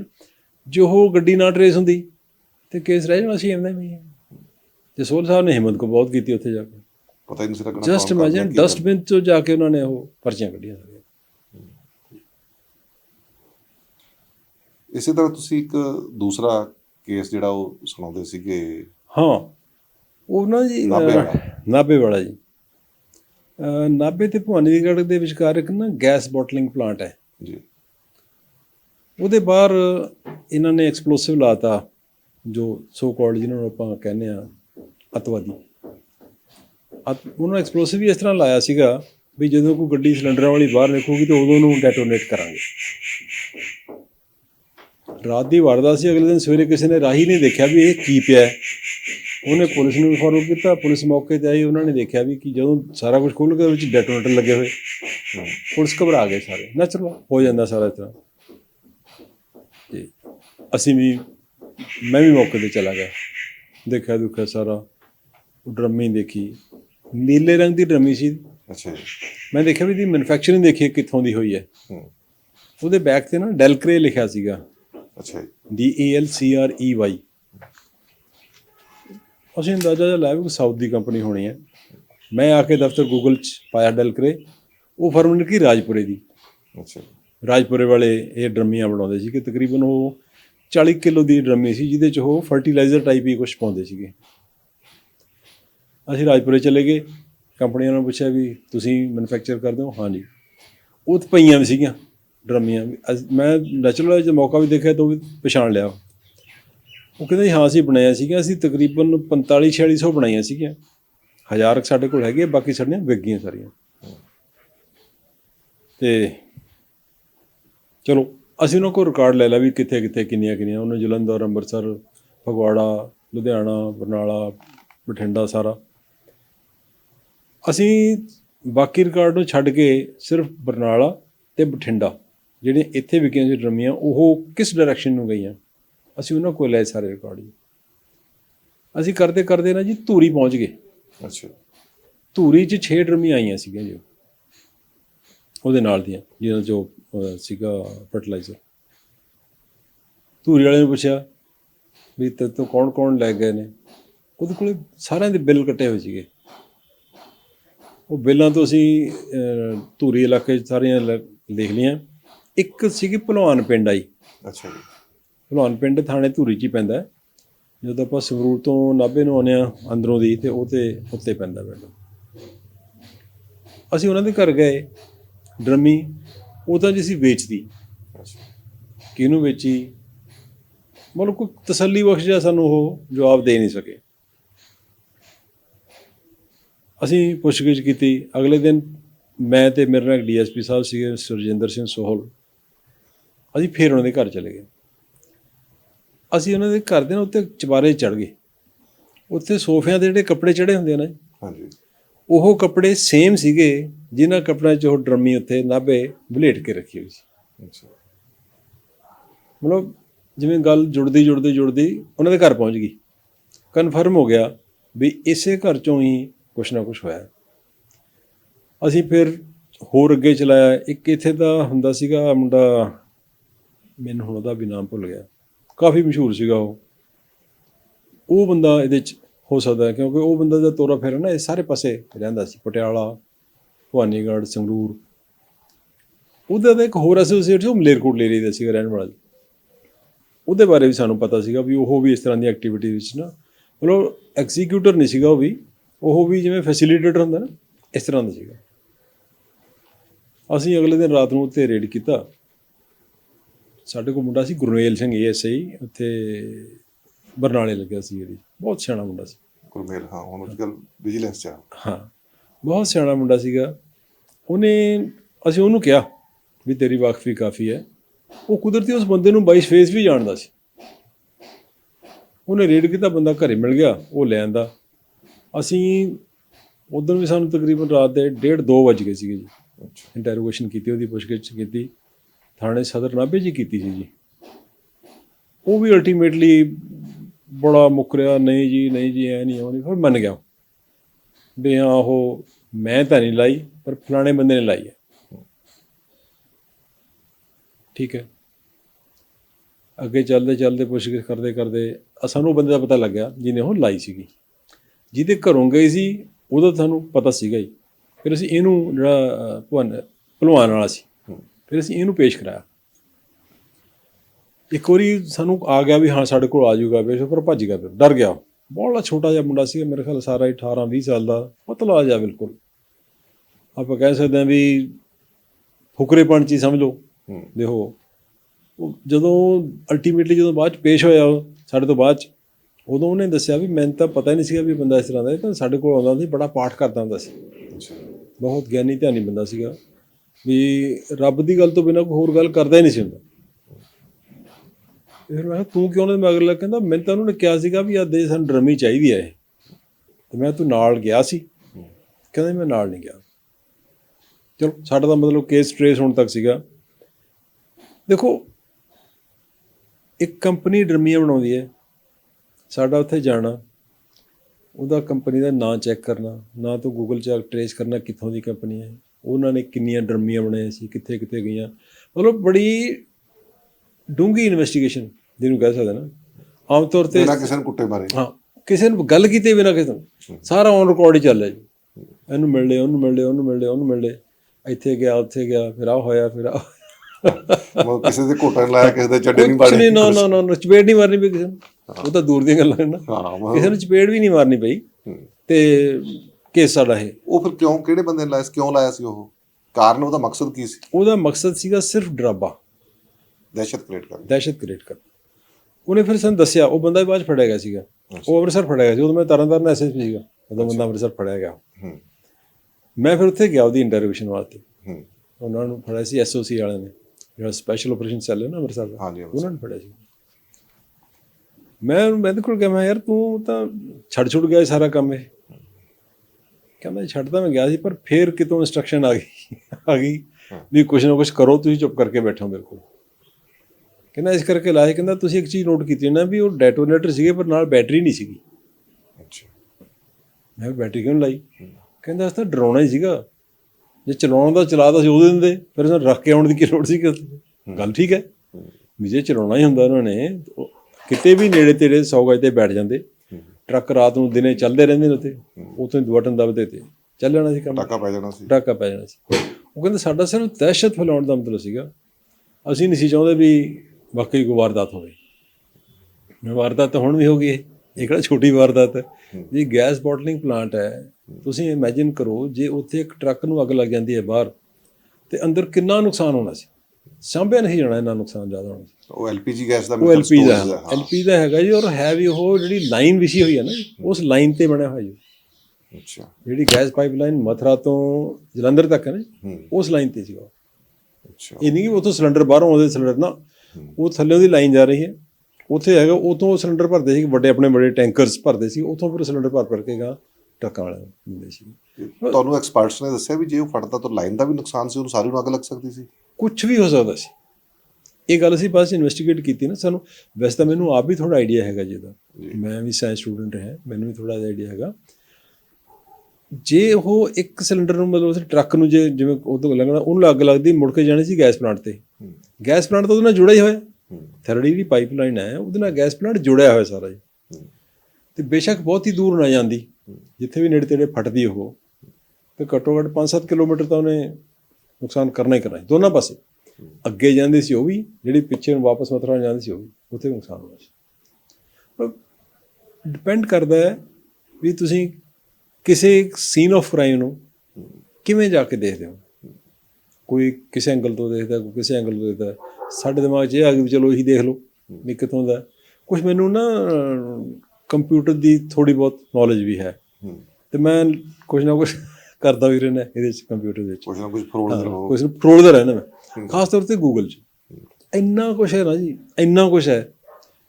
ਜੋ ਉਹ ਗੱਡੀ ਨਾ ਟਰੇਸ ਹੁੰਦੀ ਤੇ ਕੇਸ ਰਹਿ ਜਾਣਾ ਸੀ ਐਵੇਂ ਵੀ। ਤੇ ਸੋਲ ਸਾਹਿਬ ਨੇ ਹਿੰਮਤ ਕੋ ਬਹੁਤ ਕੀਤੀ ਉੱਥੇ ਜਾ ਕੇ। ਪਤਾ ਹੀ ਨਹੀਂ ਸੀ ਲੱਗਣਾ ਜਸਟ ਇਮੇਜਿਨ। ਡਸਟਬਿਨ ਤੋਂ ਜਾ ਕੇ ਉਹਨਾਂ ਨੇ ਉਹ ਪਰਚੀਆਂ ਕੱਢੀਆਂ ਸਾਰੀਆਂ। ਇਸੇ ਤਰ੍ਹਾਂ ਤੁਸੀਂ ਇੱਕ ਦੂਸਰਾ ਕੇਸ ਜਿਹੜਾ ਉਹ ਸੁਣਾਉਂਦੇ ਸੀਗੇ। ਹਾਂ ਉਹ ਨਾ ਜੀ ਅਹ, ਵਾਲਾ। ਜੀ। ਨਾਭੇ ਤੇ ਭਵਾਨੀਗੜ੍ਹ ਦੇ ਵਿਚਕਾਰ ਇੱਕ ਨਾ ਗੈਸ ਬੋਟਲਿੰਗ ਪਲਾਂਟ ਹੈ। ਜੀ। ਉਹਦੇ ਬਾਹਰ ਇਹਨਾਂ ਨੇ ਐਕਸਪਲੋਸਿਵ ਲਾਤਾ ਜੋ ਸੋ ਕਾਲਡ ਜਿਹਨਾਂ ਨੂੰ ਆਪਾਂ ਕਹਿੰਦੇ ਆ ਅਤਵਾਦੀ। ਅਤ- ਉਹਨਾਂ ਐਕਸਪਲੋਸਿਵ ਵੀ ਇਸ ਤਰ੍ਹਾਂ ਲਾਇਆ ਸੀਗਾ ਵੀ ਜਦੋਂ ਕੋਈ ਗੱਡੀ ਸਿਲੰਡਰਾਂ ਵਾਲੀ ਬਾਹਰ ਨਿਕਲੂਗੀ ਤਾਂ ਉਦੋਂ ਉਹਨੂੰ ਡੈਟੋਨੇਟ ਕਰਾਂਗੇ। ਰਾਤ ਦੀ ਵਾਰਦਾਤ ਸੀ, ਅਗਲੇ ਦਿਨ ਸਵੇਰੇ ਕਿਸੇ ਨੇ ਰਾਹੀ ਨਹੀਂ ਦੇਖਿਆ ਵੀ ਇਹ ਕੀ ਪਿਆ ਉਹਨੇ ਪੁਲਿਸ ਨੂੰ ਇਨਫੋਰਮ ਕੀਤਾ, ਪੁਲਿਸ ਮੌਕੇ ਤੇ ਆਈ, ਉਹਨਾਂ ਨੇ ਦੇਖਿਆ ਵੀ ਕਿ ਜਦੋਂ ਸਾਰਾ ਕੁਝ ਖੋਲ੍ਹ ਗਿਆ, ਉਹਦੇ ਵਿੱਚ ਡੈਟੋਨੇਟਰ ਲੱਗੇ ਹੋਏ। ਪੁਲਿਸ ਘਬਰਾ ਗਏ ਸਾਰੇ। ਨੈਚੁਰਲ ਹੋ ਜਾਂਦਾ ਸਾਰਾ ਇਸ ਤਰ੍ਹਾਂ। ਤੇ ਅਸੀਂ ਵੀ, ਮੈਂ ਵੀ ਮੌਕੇ ਤੇ ਚਲਾ ਗਿਆ। ਦੇਖਿਆ ਦੁੱਖਿਆ ਸਾਰਾ, ਡਰਮੀ ਦੇਖੀ। ਨੀਲੇ ਰੰਗ ਦੀ ਡਰਮੀ ਸੀ। ਅੱਛਾ ਜੀ। ਮੈਂ ਦੇਖਿਆ ਵੀ ਦੀ ਮੈਨੂਫੈਕਚਰਿੰਗ ਦੇਖੀ ਕਿੱਥੋਂ ਦੀ ਹੋਈ ਹੈ। ਹੂੰ। ਉਹਦੇ ਬੈਕ ਤੇ ਨਾ ਡੈਲਕਰੇ ਲਿਖਿਆ ਸੀਗਾ। ਅੱਛਾ ਜੀ। D A L C R E Y ਅਸੀਂ ਅੰਦਾਜ਼ਾ ਜਿਹਾ ਲਾਇਆ ਵੀ ਸਾਊਥ ਦੀ ਕੰਪਨੀ ਹੋਣੀ ਹੈ। ਮੈਂ ਆ ਕੇ ਦਫ਼ਤਰ ਗੂਗਲ 'ਚ ਪਾਇਆ ਡੈਲਕਰੇ ਉਹ ਫਰਮ ਨਿਕਲੀ ਰਾਜਪੁਰੇ ਦੀ। ਅੱਛਾ ਰਾਜਪੁਰੇ ਵਾਲੇ ਇਹ ਡਰਮੀਆਂ ਬਣਾਉਂਦੇ ਸੀ ਕਿ ਤਕਰੀਬਨ ਉਹ 40 ਕਿਲੋ ਦੀ ਡਰਮੀ ਸੀ ਜਿਹਦੇ 'ਚ ਉਹ ਫਰਟੀਲਾਈਜ਼ਰ ਟਾਈਪ ਹੀ ਕੁਝ ਪਾਉਂਦੇ ਸੀਗੇ। ਅਸੀਂ ਰਾਜਪੁਰੇ ਚਲੇ ਗਏ। ਕੰਪਨੀਆਂ ਨੂੰ ਪੁੱਛਿਆ ਵੀ ਤੁਸੀਂ ਮੈਨੂਫੈਕਚਰ ਕਰਦੇ ਹੋ? ਹਾਂਜੀ ਉਹ ਤਾਂ ਪਈਆਂ ਵੀ ਸੀਗੀਆਂ, ਡਰਮੀਆਂ ਵੀ। ਅਸ- ਮੈਂ ਨੈਚੁਰਲ ਜੇ ਮੌਕਾ ਵੀ ਦੇਖਿਆ ਤਾਂ ਉਹ ਵੀ ਪਛਾਣ ਲਿਆ। ਉਹ ਕਹਿੰਦੇ ਹਾਂ, ਅਸੀਂ ਬਣਾਇਆ ਸੀਗਾ ਅਸੀਂ ਤਕਰੀਬਨ 45 4600 ਬਣਾਈਆਂ ਸੀਗੀਆਂ। ਹਜ਼ਾਰ ਕੁ ਸਾਡੇ ਕੋਲ ਹੈਗੇ ਬਾਕੀ ਸਾਡੀਆਂ ਵਿਕ ਗਈਆਂ ਸਾਰੀਆਂ। ਤੇ ਚਲੋ, ਅਸੀਂ ਉਹਨਾਂ ਕੋਲ ਰਿਕਾਰਡ ਲੈ ਲਿਆ ਵੀ ਕਿੱਥੇ ਕਿੱਥੇ, ਕਿੰਨੀਆਂ ਕਿੰਨੀਆਂ। ਉਹਨੇ ਜਲੰਧਰ, ਅੰਮ੍ਰਿਤਸਰ, ਫਗਵਾੜਾ, ਲੁਧਿਆਣਾ, ਬਰਨਾਲਾ, ਬਠਿੰਡਾ ਸਾਰਾ। ਅਸੀਂ ਬਾਕੀ ਰਿਕਾਰਡ ਨੂੰ ਛੱਡ ਕੇ ਸਿਰਫ ਬਰਨਾਲਾ ਤੇ ਬਠਿੰਡਾ ਜਿਹੜੀਆਂ ਇੱਥੇ ਵਿਕੀਆਂ ਸੀ ਡਰਮੀਆਂ ਉਹ ਕਿਸ ਡਾਇਰੈਕਸ਼ਨ ਨੂੰ ਗਈਆਂ? ਅਸੀਂ ਉਹਨਾਂ ਕੋਲ ਲੈ ਸਾਰੇ ਰਿਕਾਰਡ ਜੀ। ਅਸੀਂ ਕਰਦੇ ਕਰਦੇ ਨਾ ਜੀ ਧੂਰੀ ਪਹੁੰਚ ਗਏ। ਅੱਛਾ। ਧੂਰੀ 'ਚ 6 ਡਰਮੀਆਂ ਆਈਆਂ ਸੀਗੀਆਂ ਜੀ। ਉਹਦੇ ਨਾਲ ਦੀਆਂ ਜਿਹਨਾਂ ਅਹ, ਸੀਗਾ ਫਰਟੀਲਾਈਜ਼ਰ ਧੂਰੀ ਵਾਲੇ ਨੂੰ ਪੁੱਛਿਆ ਵੀ ਤੇ ਤੋਂ ਕੌਣ ਕੌਣ ਲੈ ਗਏ ਨੇ? ਉਹਦੇ ਕੋਲੇ ਸਾਰਿਆਂ ਦੇ ਬਿੱਲ ਕੱਟੇ ਹੋਏ ਸੀਗੇ। ਉਹ ਬਿੱਲਾਂ ਤੋਂ ਅਸੀਂ ਧੂਰੀ ਇਲਾਕੇ 'ਚ ਸਾਰੀਆਂ ਲਿਖ ਲਈਆਂ। ਇੱਕ ਸੀਗੀ ਭਲਵਾਨ ਪਿੰਡ ਆਈ। ਅੱਛਾ ਜੀ। ਭਲਵਾਨ ਪਿੰਡ ਥਾਣੇ ਧੂਰੀ 'ਚ ਹੀ ਪੈਂਦਾ। ਜਦੋਂ ਆਪਾਂ ਸੰਗਰੂਰ ਤੋਂ ਨਾਭੇ ਨੂੰ ਆਉਂਦੇ ਆ ਅੰਦਰੋਂ ਦੀ ਤੇ ਉਹ ਤੇ ਉੱਤੇ ਪੈਂਦਾ ਪਿੰਡ। ਅਸੀਂ ਉਹਨਾਂ ਦੇ ਘਰ ਗਏ ਡਰਮੀ ਉਹ ਤਾਂ ਜੀ ਅਸੀਂ ਵੇਚਦੀ ਕਿਹਨੂੰ ਵੇਚੀ? ਮਤਲਬ ਕੋਈ ਤਸੱਲੀ ਬਖਸ਼ ਜਿਹਾ ਸਾਨੂੰ ਉਹ ਜਵਾਬ ਦੇ ਨਹੀਂ ਸਕੇ। ਅਸੀਂ ਪੁੱਛਗਿੱਛ ਕੀਤੀ। ਅਗਲੇ ਦਿਨ ਮੈਂ ਤੇ ਮੇਰੇ ਨਾਲ ਡੀਐਸਪੀ ਸਾਹਿਬ ਸੀਗੇ ਸੁਰਜਿੰਦਰ ਸਿੰਘ ਸੋਹਲ। ਅਸੀਂ ਫੇਰ ਉਹਨਾਂ ਦੇ ਘਰ ਚਲੇ ਗਏ। ਅਸੀਂ ਉਹਨਾਂ ਦੇ ਘਰ ਦੇ ਨਾ ਉੱਤੇ ਚਬਾਰੇ ਚੜ ਗਏ। ਉੱਥੇ ਸੋਫਿਆਂ ਦੇ ਜਿਹੜੇ ਕੱਪੜੇ ਚੜੇ ਹੁੰਦੇ ਨਾ ਹਾਂਜੀ। ਉਹ ਕੱਪੜੇ ਸੇਮ ਸੀਗੇ ਜਿਨ੍ਹਾਂ ਕੱਪੜਿਆਂ 'ਚ ਉਹ ਡਰਮੀ ਉੱਤੇ ਨਾਭੇ ਬਲੇਟ ਕੇ ਰੱਖੀ ਹੋਈ ਸੀ। ਅੱਛਾ। ਮਤਲਬ ਜਿਵੇਂ ਗੱਲ ਜੁੜਦੀ ਜੁੜਦੀ ਜੁੜਦੀ ਉਹਨਾਂ ਦੇ ਘਰ ਪਹੁੰਚ ਗਈ। ਕਨਫਰਮ ਹੋ ਗਿਆ ਵੀ ਇਸੇ ਘਰ ਚੋਂ ਹੀ ਕੁਛ ਨਾ ਕੁਛ ਹੋਇਆ। ਅਸੀਂ ਫਿਰ ਹੋਰ ਅੱਗੇ ਚਲਾਇਆ। ਇੱਕ ਇੱਥੇ ਦਾ ਹੁੰਦਾ ਸੀਗਾ ਮੁੰਡਾ, ਮੈਨੂੰ ਹੁਣ ਉਹਦਾ ਵੀ ਨਾਮ ਭੁੱਲ ਗਿਆ। ਕਾਫੀ ਮਸ਼ਹੂਰ ਸੀਗਾ ਉਹ। ਉਹ ਬੰਦਾ ਇਹਦੇ ਚ ਹੋ ਸਕਦਾ ਕਿਉਂਕਿ ਉਹ ਬੰਦਾ ਦਾ ਤੋਰਾ ਫੇਰਾ ਨਾ, ਇਹ ਸਾਰੇ ਪਾਸੇ ਰਹਿੰਦਾ ਸੀ। ਪਟਿਆਲਾ, ਭਵਾਨੀਗੜ੍ਹ, ਸੰਗਰੂਰ। ਉਹਦਾ ਤਾਂ ਇੱਕ ਹੋਰ ਐਸੋਸੀਏਟ ਸੀ, ਉਹ ਮਲੇਰਕੋਟਲੇ ਏਰੀਏ ਦਾ ਸੀਗਾ ਰਹਿਣ ਵਾਲਾ। ਜੀ ਉਹਦੇ ਬਾਰੇ ਵੀ ਸਾਨੂੰ ਪਤਾ ਸੀਗਾ ਵੀ ਉਹ ਵੀ ਇਸ ਤਰ੍ਹਾਂ ਦੀ ਐਕਟੀਵਿਟੀ ਵਿੱਚ ਨਾ, ਮਤਲਬ ਐਗਜ਼ੀਕਿਊਟਰ ਨਹੀਂ ਸੀਗਾ ਉਹ ਵੀ। ਉਹ ਵੀ ਜਿਵੇਂ ਫੈਸਿਲੀਟੇਟਰ ਹੁੰਦਾ ਨਾ ਇਸ ਤਰ੍ਹਾਂ ਦਾ ਸੀਗਾ। ਅਸੀਂ ਅਗਲੇ ਦਿਨ ਰਾਤ ਨੂੰ ਉੱਤੇ ਰੇਡ ਕੀਤਾ। ਸਾਡੇ ਕੋਲ ਮੁੰਡਾ ਸੀ ਗੁਰਨੇਲ ਸਿੰਘ ਏਐਸਆਈ ਉੱਥੇ ਬਰਨਾਲੇ ਲੱਗਿਆ ਸੀ ਜਿਹੜੀ। ਬਹੁਤ ਸਿਆਣਾ ਮੁੰਡਾ ਸੀ। ਗੁਰਮੇਲ ਹਾਂ ਹੁਣ ਅੱਜ ਕੱਲ ਵਿਜੀਲੈਂਸ ਚ। ਹਾਂ ਬਹੁਤ ਸਿਆਣਾ ਮੁੰਡਾ ਸੀਗਾ। ਉਹਨੇ ਅਸੀਂ ਉਹਨੂੰ ਕਿਹਾ ਵੀ ਤੇਰੀ ਵਾਕਫੀ ਕਾਫੀ ਹੈ। ਉਹ ਕੁਦਰਤੀ ਉਸ ਬੰਦੇ ਨੂੰ 22 ਫੇਸ ਵੀ ਜਾਣਦਾ ਸੀ। ਉਹਨੇ ਰੇਡ ਕੀਤਾ ਬੰਦਾ ਘਰੇ ਮਿਲ ਗਿਆ ਉਹ ਲੈ ਆਂਦਾ। ਅਸੀਂ ਉਦੋਂ ਵੀ ਸਾਨੂੰ ਤਕਰੀਬਨ ਰਾਤ ਦੇ 1:30 2 ਵਜ ਗਏ ਸੀਗੇ ਜੀ। ਇੰਟਰੋਗੇਸ਼ਨ ਕੀਤੀ ਉਹਦੀ ਪੁੱਛਗਿੱਛ ਕੀਤੀ ਥਾਣੇ ਸਦਰ ਨਾਭੇ ਜੀ ਕੀਤੀ ਸੀ ਜੀ। ਉਹ ਵੀ ਅਲਟੀਮੇਟਲੀ ਬੜਾ ਮੁਕਰਿਆ ਨਹੀਂ ਜੀ ਨਹੀਂ ਜੀ ਐ ਨਹੀਂ ਨਹੀਂ ਫਿਰ ਮੰਨ ਗਿਆ ਵੀ ਹਾਂ ਉਹ ਮੈਂ ਤਾਂ ਨਹੀਂ ਲਾਈ ਪਰ ਫਲਾਣੇ ਬੰਦੇ ਨੇ ਲਾਈ ਹੈ। ਠੀਕ ਹੈ। ਅੱਗੇ ਚੱਲਦੇ ਚੱਲਦੇ ਪੁੱਛਗਿੱਛ ਕਰਦੇ ਕਰਦੇ ਸਾਨੂੰ ਬੰਦੇ ਦਾ ਪਤਾ ਲੱਗਿਆ ਜਿਹਨੇ ਉਹ ਲਾਈ ਸੀਗੀ। ਜਿਹਦੇ ਘਰੋਂ ਗਏ ਸੀ ਉਹਦਾ ਸਾਨੂੰ ਪਤਾ ਸੀਗਾ ਹੀ। ਫਿਰ ਅਸੀਂ ਇਹਨੂੰ ਜਿਹੜਾ ਭਵਨ ਭਲਵਾਨ ਵਾਲਾ ਸੀ। ਫਿਰ ਅਸੀਂ ਇਹਨੂੰ ਪੇਸ਼ ਕਰਾਇਆ। ਇੱਕ ਵਾਰੀ ਸਾਨੂੰ ਆ ਗਿਆ ਵੀ ਹਾਂ ਸਾਡੇ ਕੋਲ ਆ ਜਾਊਗਾ ਬੇਸ਼ੱਕ ਪਰ ਭੱਜ ਗਿਆ ਫਿਰ ਡਰ ਗਿਆ। ਬਹੁਤ ਛੋਟਾ ਜਿਹਾ ਮੁੰਡਾ ਸੀ ਮੇਰੇ ਖਿਆਲ ਸਾਰਾ ਹੀ 18 20 ਸਾਲ ਦਾ ਪਤਲਾ ਜਿਹਾ ਬਿਲਕੁਲ। ਆਪਾਂ ਕਹਿ ਸਕਦੇ ਹਾਂ ਵੀ ਫੁਕਰੇਪਣ ਚ ਹੀ ਸਮਝ ਲਓ। ਦੇਖੋ ਉਹ ਜਦੋਂ ਅਲਟੀਮੇਟਲੀ ਜਦੋਂ ਬਾਅਦ ਚ ਪੇਸ਼ ਹੋਇਆ ਸਾਡੇ ਤੋਂ ਬਾਅਦ ਚ ਉਦੋਂ ਉਹਨੇ ਦੱਸਿਆ ਵੀ ਮੈਨੂੰ ਤਾਂ ਪਤਾ ਹੀ ਨਹੀਂ ਸੀਗਾ ਵੀ ਇਹ ਬੰਦਾ ਇਸ ਤਰ੍ਹਾਂ ਦਾ ਹੈ ਤਾਂ ਸਾਡੇ ਕੋਲ ਆਉਂਦਾ ਸੀ ਬੜਾ ਪਾਠ ਕਰਦਾ ਹੁੰਦਾ ਸੀ। ਬਹੁਤ ਗਿਆਨੀ ਧਿਆਨੀ ਬੰਦਾ ਸੀਗਾ। ਵੀ ਰੱਬ ਦੀ ਗੱਲ ਤੋਂ ਬਿਨਾਂ ਕੋਈ ਹੋਰ ਗੱਲ ਕਰਦਾ ਹੀ ਨਹੀਂ ਸੀ ਹੁੰਦਾ। ਫਿਰ ਮੈਂ ਤੂੰ ਕਿਉਂ ਉਹਨੇ ਮਗਰ ਲੱਗ ਕਹਿੰਦਾ ਮੈਨੂੰ ਤਾਂ ਉਹਨਾਂ ਨੇ ਕਿਹਾ ਸੀਗਾ ਵੀ ਆ ਦੇ ਸਾਨੂੰ ਡਰਮੀ ਚਾਹੀਦੀ ਹੈ ਇਹ। ਤੇ ਮੈਂ ਤੂੰ ਨਾਲ ਗਿਆ ਸੀ? ਕਹਿੰਦਾ ਮੈਂ ਨਾਲ ਨਹੀਂ ਗਿਆ। ਚਲੋ ਸਾਡਾ ਤਾਂ ਮਤਲਬ ਕੇਸ ਟ੍ਰੇਸ ਹੋਣ ਤੱਕ ਸੀਗਾ। ਦੇਖੋ ਇੱਕ ਕੰਪਨੀ ਡਰਮੀਆਂ ਬਣਾਉਂਦੀ ਹੈ। ਸਾਡਾ ਉੱਥੇ ਜਾਣਾ ਉਹਦਾ ਕੰਪਨੀ ਦਾ ਨਾਂ ਚੈੱਕ ਕਰਨਾ ਨਾ ਤੋਂ ਗੂਗਲ 'ਚ ਟ੍ਰੇਸ ਕਰਨਾ ਕਿੱਥੋਂ ਦੀ ਕੰਪਨੀ ਹੈ। ਉਹਨਾਂ ਨੇ ਕਿੰਨੀਆਂ ਡਰਮੀਆਂ ਬਣਾਈਆਂ ਸੀ ਕਿੱਥੇ ਕਿੱਥੇ ਗਈਆਂ। ਮਤਲਬ ਬੜੀ ਡੂੰਗੀ ਇਨਵੈਸਟੀਗੇਸ਼ਨ ਜਿਹਨੂੰ ਕਹਿ ਸਕਦੇ ਨਾ। ਆਮ ਤੌਰ ਤੇ ਬਿਨਾਂ ਕਿਸੇ ਨੂੰ ਕੁੱਟੇ ਮਾਰੇ। ਹਾਂ ਕਿਸੇ ਨੂੰ ਗੱਲ ਕੀਤੇ ਬਿਨਾਂ ਕਿਸੇ ਨੂੰ। ਸਾਰਾ ਔਨ ਰਿਕਾਰਡ ਹੀ ਚੱਲ ਰਿਹਾ ਜੀ। ਇਹਨੂੰ ਮਿਲ ਲਿਆ ਉਹਨੂੰ ਮਿਲ ਲਿਆ ਉਹਨੂੰ ਮਿਲ ਲਿਆ ਉਹਨੂੰ ਮਿਲ ਲਿਆ ਇੱਥੇ ਗਿਆ ਉੱਥੇ ਗਿਆ ਫਿਰ ਆ ਹੋਇਆ ਫਿਰ ਆ ਮਤਲਬ ਕਿਸੇ ਦੇ ਘੋਟਾ ਲਾਇਆ ਕਿਸੇ ਦੇ ਚੱਡੇ ਨਹੀਂ ਕੁਛ ਬਾੜੇ ਨਹੀਂ ਨਾ ਨਾ ਨਾ ਚਪੇੜ ਨਹੀਂ ਮਾਰਨੀ ਪਈ ਕਿਸੇ ਨੂੰ। ਉਹ ਤਾਂ ਦੂਰ ਦੀਆਂ ਗੱਲਾਂ ਨੇ ਨਾ। ਹਾਂ ਕਿਸੇ ਨੂੰ ਚਪੇੜ ਵੀ ਨਹੀਂ ਮਾਰਨੀ ਪਈ। ਤੇ ਕੇਸ ਸਾਡਾ ਇਹ। ਉਹ ਫਿਰ ਕਿਉਂ ਕਿਹੜੇ ਬੰਦੇ ਨੇ ਲਾਇਆ ਸੀ ਕਿਉਂ ਲਾਇਆ ਸੀ ਉਹ? ਕਾਰਨ ਉਹਦਾ ਮਕਸਦ ਕੀ ਸੀ? ਉਹਦਾ ਮਕਸਦ ਸੀਗਾ ਸਿਰਫ ਡਰਾਬਾ ਦਹਿਸ਼ਤ ਕ੍ਰੀਏਟ ਕਰਨਾ। ਦਹਿਸ਼ਤ ਕ੍ਰੀਏਟ ਕਰਨਾ। ਉਹਨੇ ਫਿਰ ਸਾਨੂੰ ਦੱਸਿਆ ਉਹ ਬੰਦਾ ਵੀ ਬਾਅਦ ਫੜਿਆ ਗਿਆ ਸੀਗਾ। ਉਹ ਅੰਮ੍ਰਿਤਸਰ ਫੜਿਆ ਗਿਆ ਸੀ ਉਦੋਂ ਮੈਂ ਤਰਨਤਾਰਨ ਐਸਐਸਪੀ ਸੀਗਾ। ਉਦੋਂ ਬੰਦਾ ਅੰਮ੍ਰਿਤਸਰ ਫੜਿਆ ਗਿਆ। ਮੈਂ ਫਿਰ ਉੱਥੇ ਗਿਆ ਉਹਦੀ ਇੰਟਰਵਿਊਸ਼ਨ ਵਾਸਤੇ। ਉਹਨਾਂ ਨੂੰ ਫੜਿਆ ਸੀ ਐਸਓਸੀ ਵਾਲਿਆਂ ਨੇ। ਜਿਹੜਾ ਸਪੈਸ਼ਲ ਆਪਰੇਸ਼ਨ ਸੈੱਲ ਹੈ ਨਾ ਅੰਮ੍ਰਿਤਸਰ ਦਾ। ਉਹਨਾਂ ਨੇ ਫੜਿਆ ਸੀ। ਮੈਂ ਮੈਂ ਕੋਲ ਗਿਆ ਮੈਂ ਯਾਰ ਤੂੰ ਤਾਂ ਛੱਡ ਛੁੱਟ ਗਿਆ ਸਾਰਾ ਕੰਮ ਇਹ। ਕਹਿੰਦਾ ਛੱਡਦਾ ਮੈਂ ਗਿਆ ਸੀ ਪਰ ਫੇਰ ਕਿਤੋਂ ਇਨਸਟਰਕਸ਼ਨ ਆ ਗਈ ਆ ਗਈ ਵੀ ਕੁਝ ਨਾ ਕੁਝ ਕਰੋ ਤੁਸੀਂ ਚੁੱਪ ਕਰਕੇ ਬੈਠੋ ਮੇਰੇ ਕੋਲ ਕਹਿੰਦਾ ਇਸ ਕਰਕੇ ਲਾਇਆ ਕਹਿੰਦਾ ਤੁਸੀਂ ਇੱਕ ਚੀਜ਼ ਨੋਟ ਕੀਤੀ ਨਾ ਵੀ ਉਹ ਡੈਟੋਨੇਟਰ ਸੀਗੇ ਪਰ ਨਾਲ ਬੈਟਰੀ ਨਹੀਂ ਸੀਗੀ। ਅੱਛਾ। ਮੈਂ ਕਿਹਾ ਬੈਟਰੀ ਕਿਉਂ ਲਾਈ? ਕਹਿੰਦਾ ਇਸ ਤਾਂ ਡਰਾਉਣਾ ਹੀ ਸੀਗਾ। ਜੇ ਚਲਾਉਣ ਦਾ ਚਲਾਦਾ ਸੀ ਉਹਦੇ ਦਿੰਦੇ ਫਿਰ ਸਾਨੂੰ ਰੱਖ ਕੇ ਆਉਣ ਦੀ ਕੀ ਲੋੜ ਸੀ ਗੱਲ ਠੀਕ ਹੈ। ਵੀ ਜੇ ਚਲਾਉਣਾ ਹੀ ਹੁੰਦਾ ਉਹਨਾਂ ਨੇ ਕਿਤੇ ਵੀ ਨੇੜੇ ਤੇੜੇ 100 ਗਜ ਤੇ ਬੈਠ ਜਾਂਦੇ। ਟਰੱਕ ਰਾਤ ਨੂੰ ਦਿਨੇ ਚੱਲਦੇ ਰਹਿੰਦੇ ਨੇ ਉੱਥੇ। ਉੱਥੋਂ ਹੀ ਬਟਨ ਦਬਦੇ ਤੇ ਚੱਲ ਜਾਣਾ ਸੀ ਕੰਮ। ਟਾਕਾ ਪੈ ਜਾਣਾ ਸੀ। ਟਾਕਾ ਪੈ ਜਾਣਾ ਸੀ। ਉਹ ਕਹਿੰਦੇ ਸਾਡਾ ਸਿਰਫ ਦਹਿਸ਼ਤ ਫੈਲਾਉਣ ਦਾ ਮਤਲਬ ਸੀਗਾ। ਅਸੀਂ ਨਹੀਂ ਸੀ ਚਾਹੁੰਦੇ ਵੀ ਵਾਕਈ ਕੋਈ ਵਾਰਦਾਤ ਹੋਵੇ। ਮੈਂ ਵਾਰਦਾਤ ਹੁਣ ਵੀ ਹੋ ਗਈ ਇਹ ਇਹ ਕਿਹੜਾ ਛੋਟੀ ਵਾਰਦਾਤ ਹੈ? ਜੀ ਗੈਸ ਬੋਟਲਿੰਗ ਪਲਾਂਟ ਹੈ। ਤੁਸੀਂ ਇਮੇਜਿਨ ਕਰੋ ਜੇ ਉੱਥੇ ਇੱਕ ਟਰੱਕ ਨੂੰ ਅੱਗ ਲੱਗ ਜਾਂਦੀ ਹੈ ਬਾਹਰ ਤੇ ਅੰਦਰ ਕਿੰਨਾ ਨੁਕਸਾਨ ਹੋਣਾ ਸੀ। ਸਾਂਭਿਆ ਨਹੀਂ ਜਾਣਾ ਇੰਨਾ ਨੁਕਸਾਨ ਜ਼ਿਆਦਾ ਹੋਣਾ। ਉਹ ਐਲਪੀਜੀ ਗੈਸ ਦਾ ਉਹ ਐਲਪੀ ਦਾ। ਐਲਪੀ ਦਾ ਹੈਗਾ ਜੀ ਔਰ ਹੈ ਵੀ ਉਹ ਜਿਹੜੀ ਲਾਈਨ ਵਿਛੀ ਹੋਈ ਹੈ ਨਾ ਉਸ ਲਾਈਨ ਤੇ ਬਣਿਆ ਹੋਇਆ ਜੀ। ਅੱਛਾ। ਜਿਹੜੀ ਗੈਸ ਪਾਈਪਲਾਈਨ ਮਥੁਰਾ ਤੋਂ ਜਲੰਧਰ ਤੱਕ ਹੈ ਨਾ ਉਸ ਲਾਈਨ ਤੇ ਸੀਗਾ। ਉਹ। ਅੱਛਾ। ਇਹ ਨਹੀਂ ਕਿ ਉੱਥੋਂ ਸਿਲੰਡਰ ਬਾਹਰੋਂ ਆਉਂਦੇ ਸਿਲੰਡਰ ਨਾ ਉਹ ਥੱਲੇ ਉਹਦੀ ਲਾਈਨ ਜਾ ਰਹੀ ਹੈ। ਉੱਥੇ ਹੈਗਾ ਉਤੋਂ ਸਿਲੰਡਰ ਭਰਦੇ ਸੀ ਵੱਡੇ ਆਪਣੇ ਬੜੇ ਟੈਂਕਰਸ ਭਰਦੇ ਸੀ ਉੱਥੋਂ ਫਿਰ ਸਿਲੰਡਰ ਭਰ ਭਰ ਕੇ ਗਾ। ਟਰੱਕਾਂ ਵਾਲੇ ਹੁੰਦੇ ਸੀ। ਤੁਹਾਨੂੰ ਐਕਸਪਰਟਸ ਨੇ ਦੱਸਿਆ ਵੀ ਜੇ ਉਹ ਫਟਦਾ ਤਾਂ ਲਾਈਨ ਦਾ ਵੀ ਨੁਕਸਾਨ ਸੀ ਉਹਨੂੰ ਸਾਰੀ ਨੂੰ ਅੱਗ ਲੱਗ ਸਕਦੀ ਸੀ? ਕੁਝ ਵੀ ਹੋ ਸਕਦਾ ਸੀ। ਇਹ ਗੱਲ ਅਸੀਂ ਬਸ ਇਨਵੈਸਟੀਗੇਟ ਕੀਤੀ ਨਾ ਸਾਨੂੰ ਵੈਸੇ ਤਾਂ ਮੈਨੂੰ ਆਪ ਵੀ ਥੋੜਾ ਆਈਡੀਆ ਹੈਗਾ ਜੀ ਇਹਦਾ। ਮੈਂ ਵੀ ਸਾਇੰਸ ਸਟੂਡੈਂਟ ਹਾਂ ਮੈਨੂੰ ਵੀ ਥੋੜਾ ਜਿਹਾ ਆਈਡੀਆ ਹੈਗਾ। ਜੇ ਉਹ ਇੱਕ ਸਿਲੰਡਰ ਨੂੰ ਮਤਲਬ ਉਸ ਟਰੱਕ ਨੂੰ ਜੇ ਜਿਵੇਂ ਉਹ ਤੋਂ ਲੱਗਣਾ ਉਹਨੂੰ ਅੱਗ ਲੱਗਦੀ ਮੁੜ ਕੇ ਜਾਣੀ ਸੀ ਗੈਸ ਪਲਾਂਟ ਤੇ। ਗੈਸ ਪਲਾਂਟ ਤਾਂ ਉਹਦੇ ਨਾਲ ਜੁੜਿਆ ਹੀ ਹੋਇਆ। ਥਰਡ ਜਿਹੜੀ ਪਾਈਪਲਾਈਨ ਹੈ ਉਹਦੇ ਨਾਲ ਗੈਸ ਪਲਾਂਟ ਜੁੜਿਆ ਹੋਇਆ ਸਾਰਾ ਜੀ। ਤੇ ਬੇਸ਼ੱਕ ਬਹੁਤ ਹੀ ਦੂਰ ਨਾ ਜਾਂਦੀ। ਜਿੱਥੇ ਵੀ ਨੇੜੇ ਤੇੜੇ ਫਟਦੀ ਉਹ ਤੇ ਘੱਟੋ ਘੱਟ 5-7 ਕਿਲੋਮੀਟਰ ਤਾਂ ਉਹਨੇ ਨੁਕਸਾਨ ਕਰਨਾ ਹੀ ਕਰਨਾ ਸੀ, ਦੋਨਾਂ ਪਾਸੇ। ਅੱਗੇ ਜਾਂਦੀ ਸੀ ਉਹ ਵੀ ਜਿਹੜੀ ਪਿੱਛੇ ਨੂੰ ਵਾਪਸ ਮਥੁਰਾ ਜਾਂਦੀ ਸੀ ਉਹ ਵੀ ਉੱਥੇ ਨੁਕਸਾਨ ਹੋਣਾ ਸੀ। ਡਿਪੈਂਡ ਕਰਦਾ ਹੈ ਵੀ ਤੁਸੀਂ ਕਿਸੇ ਸੀਨ ਆਫ ਕ੍ਰਾਈਮ ਨੂੰ ਕਿਵੇਂ ਜਾ ਕੇ ਦੇਖਦੇ ਹੋ? ਕੋਈ ਕਿਸੇ ਐਂਗਲ ਤੋਂ ਦੇਖਦਾ ਕੋਈ ਕਿਸੇ ਐਂਗਲ ਤੋਂ ਦੇਖਦਾ। ਸਾਡੇ ਦਿਮਾਗ 'ਚ ਇਹ ਆ ਗਈ ਵੀ ਚਲੋ ਇਹੀ ਦੇਖ ਲਓ ਵੀ ਕਿੱਥੋਂ ਦਾ। ਕੁਝ ਮੈਨੂੰ ਨਾ ਕੰਪਿਊਟਰ ਦੀ ਥੋੜੀ ਬਹੁਤ ਨੌਲੇਜ ਵੀ ਹੈ। ਤੇ ਮੈਂ ਕੁਝ ਨਾ ਕੁਝ ਕਰਦਾ ਵੀ ਰਹਿਣਾ ਇਹਦੇ 'ਚ ਕੰਪਿਊਟਰ ਦੇ ਵਿੱਚ ਕੁਝ ਨਾ ਕੁਝ ਫਰੋਲਦੇ ਰਹੋ। ਕੁਝ ਫਰੋਲਦਾ ਰਹਿਣਾ ਮੈਂ। ਖਾਸ ਤੌਰ ਤੇ ਗੂਗਲ 'ਚ। ਇੰਨਾ ਕੁਝ ਹੈ ਨਾ ਜੀ ਇੰਨਾ ਕੁਝ ਹੈ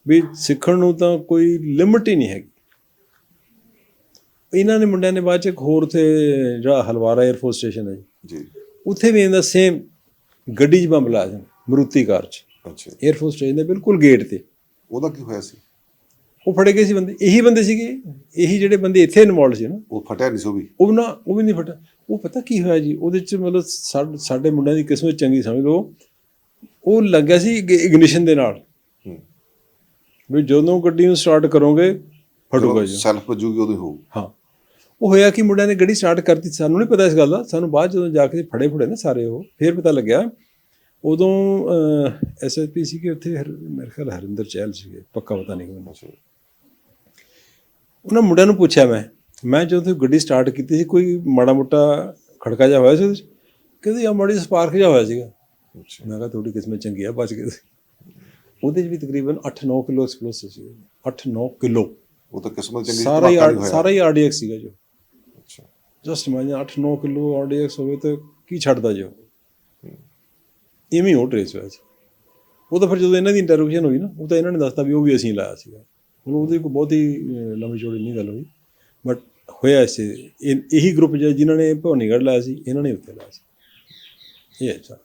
ਵੀ ਸਿੱਖਣ ਨੂੰ ਤਾਂ ਕੋਈ ਲਿਮਟ ਹੀ ਨਹੀਂ ਹੈਗੀ। ਇਹਨਾਂ ਨੇ ਮੁੰਡਿਆਂ ਨੇ ਬਾਅਦ ਚ ਇੱਕ ਹੋਰ ਉੱਥੇ ਜਿਹੜਾ ਹਲਵਾਰਾ 에ਅਰਫੋਰਸ ਸਟੇਸ਼ਨ ਹੈ ਜੀ। ਜੀ। ਉੱਥੇ ਵੀ ਇਹਦਾ ਸੇਮ ਗੱਡੀ 'ਚ ਬੰਬ ਲਾਇਆ ਸੀ ਮਰੂਤੀ ਕਾਰ 'ਚ। ਅੱਛਾ। 에ਅਰਫੋਰਸ ਸਟੇਸ਼ਨ ਦੇ ਬਿਲਕੁਲ ਗੇਟ ਤੇ। ਉਹਦਾ ਕੀ ਹੋਇਆ ਸੀ? ਉਹ ਫੜੇ ਗਏ ਸੀ ਬੰਦੇ ਇਹੀ ਬੰਦੇ ਸੀਗੇ? ਇਹੀ ਜਿਹੜੇ ਬੰਦੇ ਇੱਥੇ ਇਨਵੋਲਡ ਸੀ ਨਾ? ਉਹ ਫਟਿਆ ਨਹੀਂ ਸੋ ਵੀ। ਉਹ ਨਾ ਉਹ ਵੀ ਨਹੀਂ ਫਟਾ ਉਹ ਪਤਾ ਕੀ ਹੋਇਆ ਜੀ ਉਹਦੇ ਚ ਮਤਲਬ ਸਾਡੇ ਮੁੰਡਿਆਂ ਦੀ ਕਿਸਮਤ ਚੰਗੀ ਸਮਝ ਲਓ। ਉਹ ਲੱਗਿਆ ਸੀ ਇਗਨੀਸ਼ਨ ਦੇ ਨਾਲ। ਹੂੰ। ਵੀ ਜਦੋਂ ਗੱਡੀ ਨੂੰ ਸਟਾਰਟ ਕਰੋਗੇ ਫਟੂਗਾ ਜੀ। ਸੈਲਫ ਵਜੂਗੀ ਉਹਦੀ ਹੋਊ। ਹਾਂ। ਉਹ ਹੋਇਆ ਕਿ ਮੁੰਡਿਆਂ ਨੇ ਗੱਡੀ ਸਟਾਰਟ ਕਰਤੀ। ਸਾਨੂੰ ਨਹੀਂ ਪਤਾ ਇਸ ਗੱਲ ਦਾ। ਸਾਨੂੰ ਬਾਅਦ ਜਦੋਂ ਜਾ ਕੇ ਫੜੇ ਫੜੇ ਨਾ ਸਾਰੇ ਉਹ ਫਿਰ ਪਤਾ ਲੱਗਿਆ। ਉਦੋਂ ਐਸਐਸਪੀ ਸੀ ਕਿ ਉੱਥੇ ਮੇਰੇ ਖਿਆਲ ਹਰਿੰਦਰ ਚਹਿਲ ਸੀਗੇ। ਪੱਕਾ ਪਤਾ ਨਹੀਂ ਮੈਨੂੰ ਅੱਛਾ। ਉਹਨਾਂ ਮੁੰਡਿਆਂ ਨੂੰ ਪੁੱਛਿਆ ਮੈਂ ਮੈਂ ਜਦੋਂ ਗੱਡੀ ਸਟਾਰਟ ਕੀਤੀ ਸੀ ਕੋਈ ਮਾੜਾ ਮੋਟਾ ਖੜਕਾ ਜਿਹਾ ਹੋਇਆ ਸੀ ਉਹਦੇ 'ਚ? ਕਹਿੰਦੇ ਆ ਮਾੜੀ ਸਪਾਰਕ ਜਿਹਾ ਹੋਇਆ ਸੀਗਾ। ਮੈਂ ਕਿਹਾ ਤੁਹਾਡੀ ਕਿਸਮਤ ਚੰਗੀ ਆ ਬਚ ਗਏ। ਉਹਦੇ 'ਚ ਵੀ ਤਕਰੀਬਨ 8-9 ਕਿਲੋ ਐਕਸਪਲੋਸਿਵ ਸੀ 8-9 ਕਿਲੋ। ਉਹ ਤਾਂ ਕਿਸਮਤ ਚੰਗੀ ਸਾਰਾ ਹੀ। ਸਾਰਾ ਹੀ ਆਰਡੀਐਕਸ ਸੀਗਾ ਜੋ। ਅੱਛਾ। ਜਸਟ ਇਮੇਜਿਨ 8-9 ਕਿਲੋ ਆਰਡੀਐਕਸ ਹੋਵੇ ਤਾਂ ਕੀ ਛੱਡਦਾ ਜੋ? ਇਵੇਂ ਉਹ ਟ੍ਰੇਸ ਹੋਇਆ ਸੀ। ਉਹ ਤਾਂ ਫਿਰ ਜਦੋਂ ਇਹਨਾਂ ਦੀ ਇੰਟਰੋਗੇਸ਼ਨ ਹੋਈ ਨਾ ਉਹ ਤਾਂ ਇਹਨਾਂ ਨੇ ਦੱਸਤਾ ਵੀ ਉਹ ਵੀ ਅਸੀਂ ਲਾਇਆ ਸੀਗਾ। ਹੁਣ ਉਹਦੀ ਕੋਈ ਬਹੁਤੀ ਲੰਬੀ ਚੌੜੀ ਨਹੀਂ ਗੱਲ ਹੋਈ। ਬਟ ਹੋਇਆ ਇਸੇ ਇਹ- ਇਹੀ ਗਰੁੱਪ ਜਿਨ੍ਹਾਂ ਨੇ ਭਵਾਨੀਗੜ੍ਹ ਲਾਇਆ ਸੀ ਇਹਨਾਂ ਨੇ ਉੱਥੇ ਲਾਇਆ ਸੀ। ਇਹ ਅੱਛਾ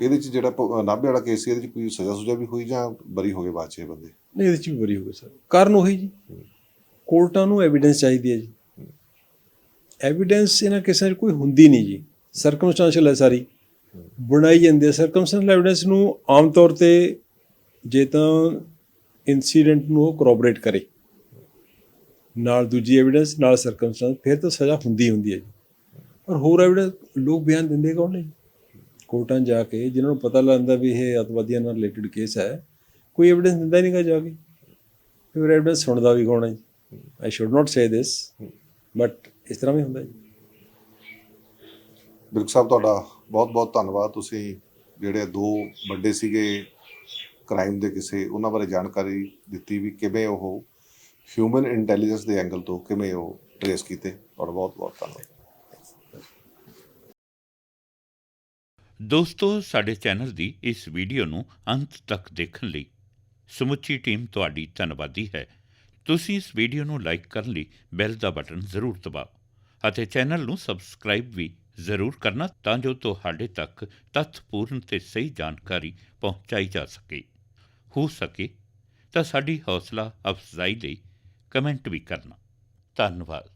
ਇਹਦੇ ਚ ਜਿਹੜਾ ਨਾਭੇ ਵਾਲਾ ਕੇਸ ਸੀ ਇਹਦੇ ਚ ਕੋਈ ਸਜ਼ਾ ਸੁਜਾ ਵੀ ਹੋਈ ਜਾਂ ਬਰੀ ਹੋ ਗਏ ਬਾਅਦ ਚ ਇਹ ਬੰਦੇ? ਨਹੀਂ ਇਹਦੇ ਚ ਵੀ ਬਰੀ ਹੋ ਗਏ ਸਰ। ਕਾਰਨ ਉਹੀ ਜੀ। ਕੋਰਟਾਂ ਨੂੰ ਐਵੀਡੈਂਸ ਚਾਹੀਦੀ ਹੈ ਜੀ। ਐਵੀਡੈਂਸ ਇਹਨਾਂ ਕੇਸਾਂ 'ਚ ਕੋਈ ਹੁੰਦੀ ਨਹੀਂ ਜੀ। ਸਰਕਮਸਟੈਂਸ਼ੀਅਲ ਹੈ ਸਾਰੀ। ਬਣਾਈ ਜਾਂਦੀ ਹੈ। ਸਰਕਮਸਟੈਂਸ਼ੀਅਲ ਐਵੀਡੈਂਸ ਨੂੰ ਆਮ ਤੌਰ ਤੇ ਜੇ ਤਾਂ ਇਨਸੀਡੈਂਟ ਨੂੰ ਉਹ ਕਰੋਬਰੇਟ ਕਰੇ। ਨਾਲ ਦੂਜੀ ਐਵੀਡੈਂਸ ਨਾਲ ਸਰਕਮਸਟੈਂਸ ਫਿਰ ਤਾਂ ਸਜ਼ਾ ਹੁੰਦੀ ਹੁੰਦੀ ਹੈ ਜੀ। ਪਰ ਹੋਰ ਐਵੀਡੈਂਸ ਲੋਕ ਬਿਆਨ ਦਿੰਦੇ ਕੌਣ ਨੇ ਕੋਰਟਾਂ 'ਚ ਜਾ ਕੇ ਜਿਨ੍ਹਾਂ ਨੂੰ ਪਤਾ ਲੱਗਦਾ ਵੀ ਇਹ ਅਤਵਾਦੀਆਂ ਨਾਲ ਰਿਲੇਟਡ ਕੇਸ ਹੈ, ਕੋਈ ਐਵੀਡੈਂਸ ਦਿੰਦਾ ਹੀ ਨਹੀਂਗਾ ਜਾ ਕੇ। ਫਿਰ ਐਵੀਡੈਂਸ ਸੁਣਦਾ ਵੀ ਕੌਣ ਹੈ ਜੀ? ਆਈ should not say this but ਇਸ ਤਰ੍ਹਾਂ ਵੀ ਹੁੰਦਾ ਜੀ। ਬਿਰਕ ਸਾਹਿਬ, ਤੁਹਾਡਾ ਬਹੁਤ ਬਹੁਤ ਧੰਨਵਾਦ। ਤੁਸੀਂ ਜਿਹੜੇ ਦੋ ਵੱਡੇ ਸੀਗੇ ਕ੍ਰਾਈਮ ਦੇ ਕਿਸੇ ਉਹਨਾਂ ਬਾਰੇ ਜਾਣਕਾਰੀ ਦਿੱਤੀ ਵੀ ਕਿਵੇਂ ਉਹ ਹਿਊਮਨ ਇੰਟੈਲੀਜੈਂਸ ਦੇ ਐਂਗਲ ਤੋਂ ਕਿਵੇਂ ਉਹ ਟ੍ਰੇਸ ਕੀਤੇ। ਤੁਹਾਡਾ ਬਹੁਤ ਬਹੁਤ ਧੰਨਵਾਦ। ਦੋਸਤੋ, ਸਾਡੇ ਚੈਨਲ ਦੀ ਇਸ ਵੀਡੀਓ ਨੂੰ ਅੰਤ ਤੱਕ ਦੇਖਣ ਲਈ ਸਮੁੱਚੀ ਟੀਮ ਤੁਹਾਡੀ ਧੰਨਵਾਦੀ ਹੈ। ਤੁਸੀਂ ਇਸ ਵੀਡੀਓ ਨੂੰ ਲਾਈਕ ਕਰਨ ਲਈ ਬੈਲ ਦਾ ਬਟਨ ਜ਼ਰੂਰ ਦਬਾਓ ਅਤੇ ਚੈਨਲ ਨੂੰ ਸਬਸਕ੍ਰਾਈਬ ਵੀ ਜ਼ਰੂਰ ਕਰਨਾ ਤਾਂ ਜੋ ਤੁਹਾਡੇ ਤੱਕ ਤੱਥਪੂਰਨ ਤੇ ਸਹੀ ਜਾਣਕਾਰੀ ਪਹੁੰਚਾਈ ਜਾ ਸਕੇ। ਹੋ ਸਕੇ ਤਾਂ ਸਾਡੀ ਹੌਸਲਾ ਅਫਜ਼ਾਈ ਲਈ ਕਮੈਂਟ ਵੀ ਕਰਨਾ। ਧੰਨਵਾਦ।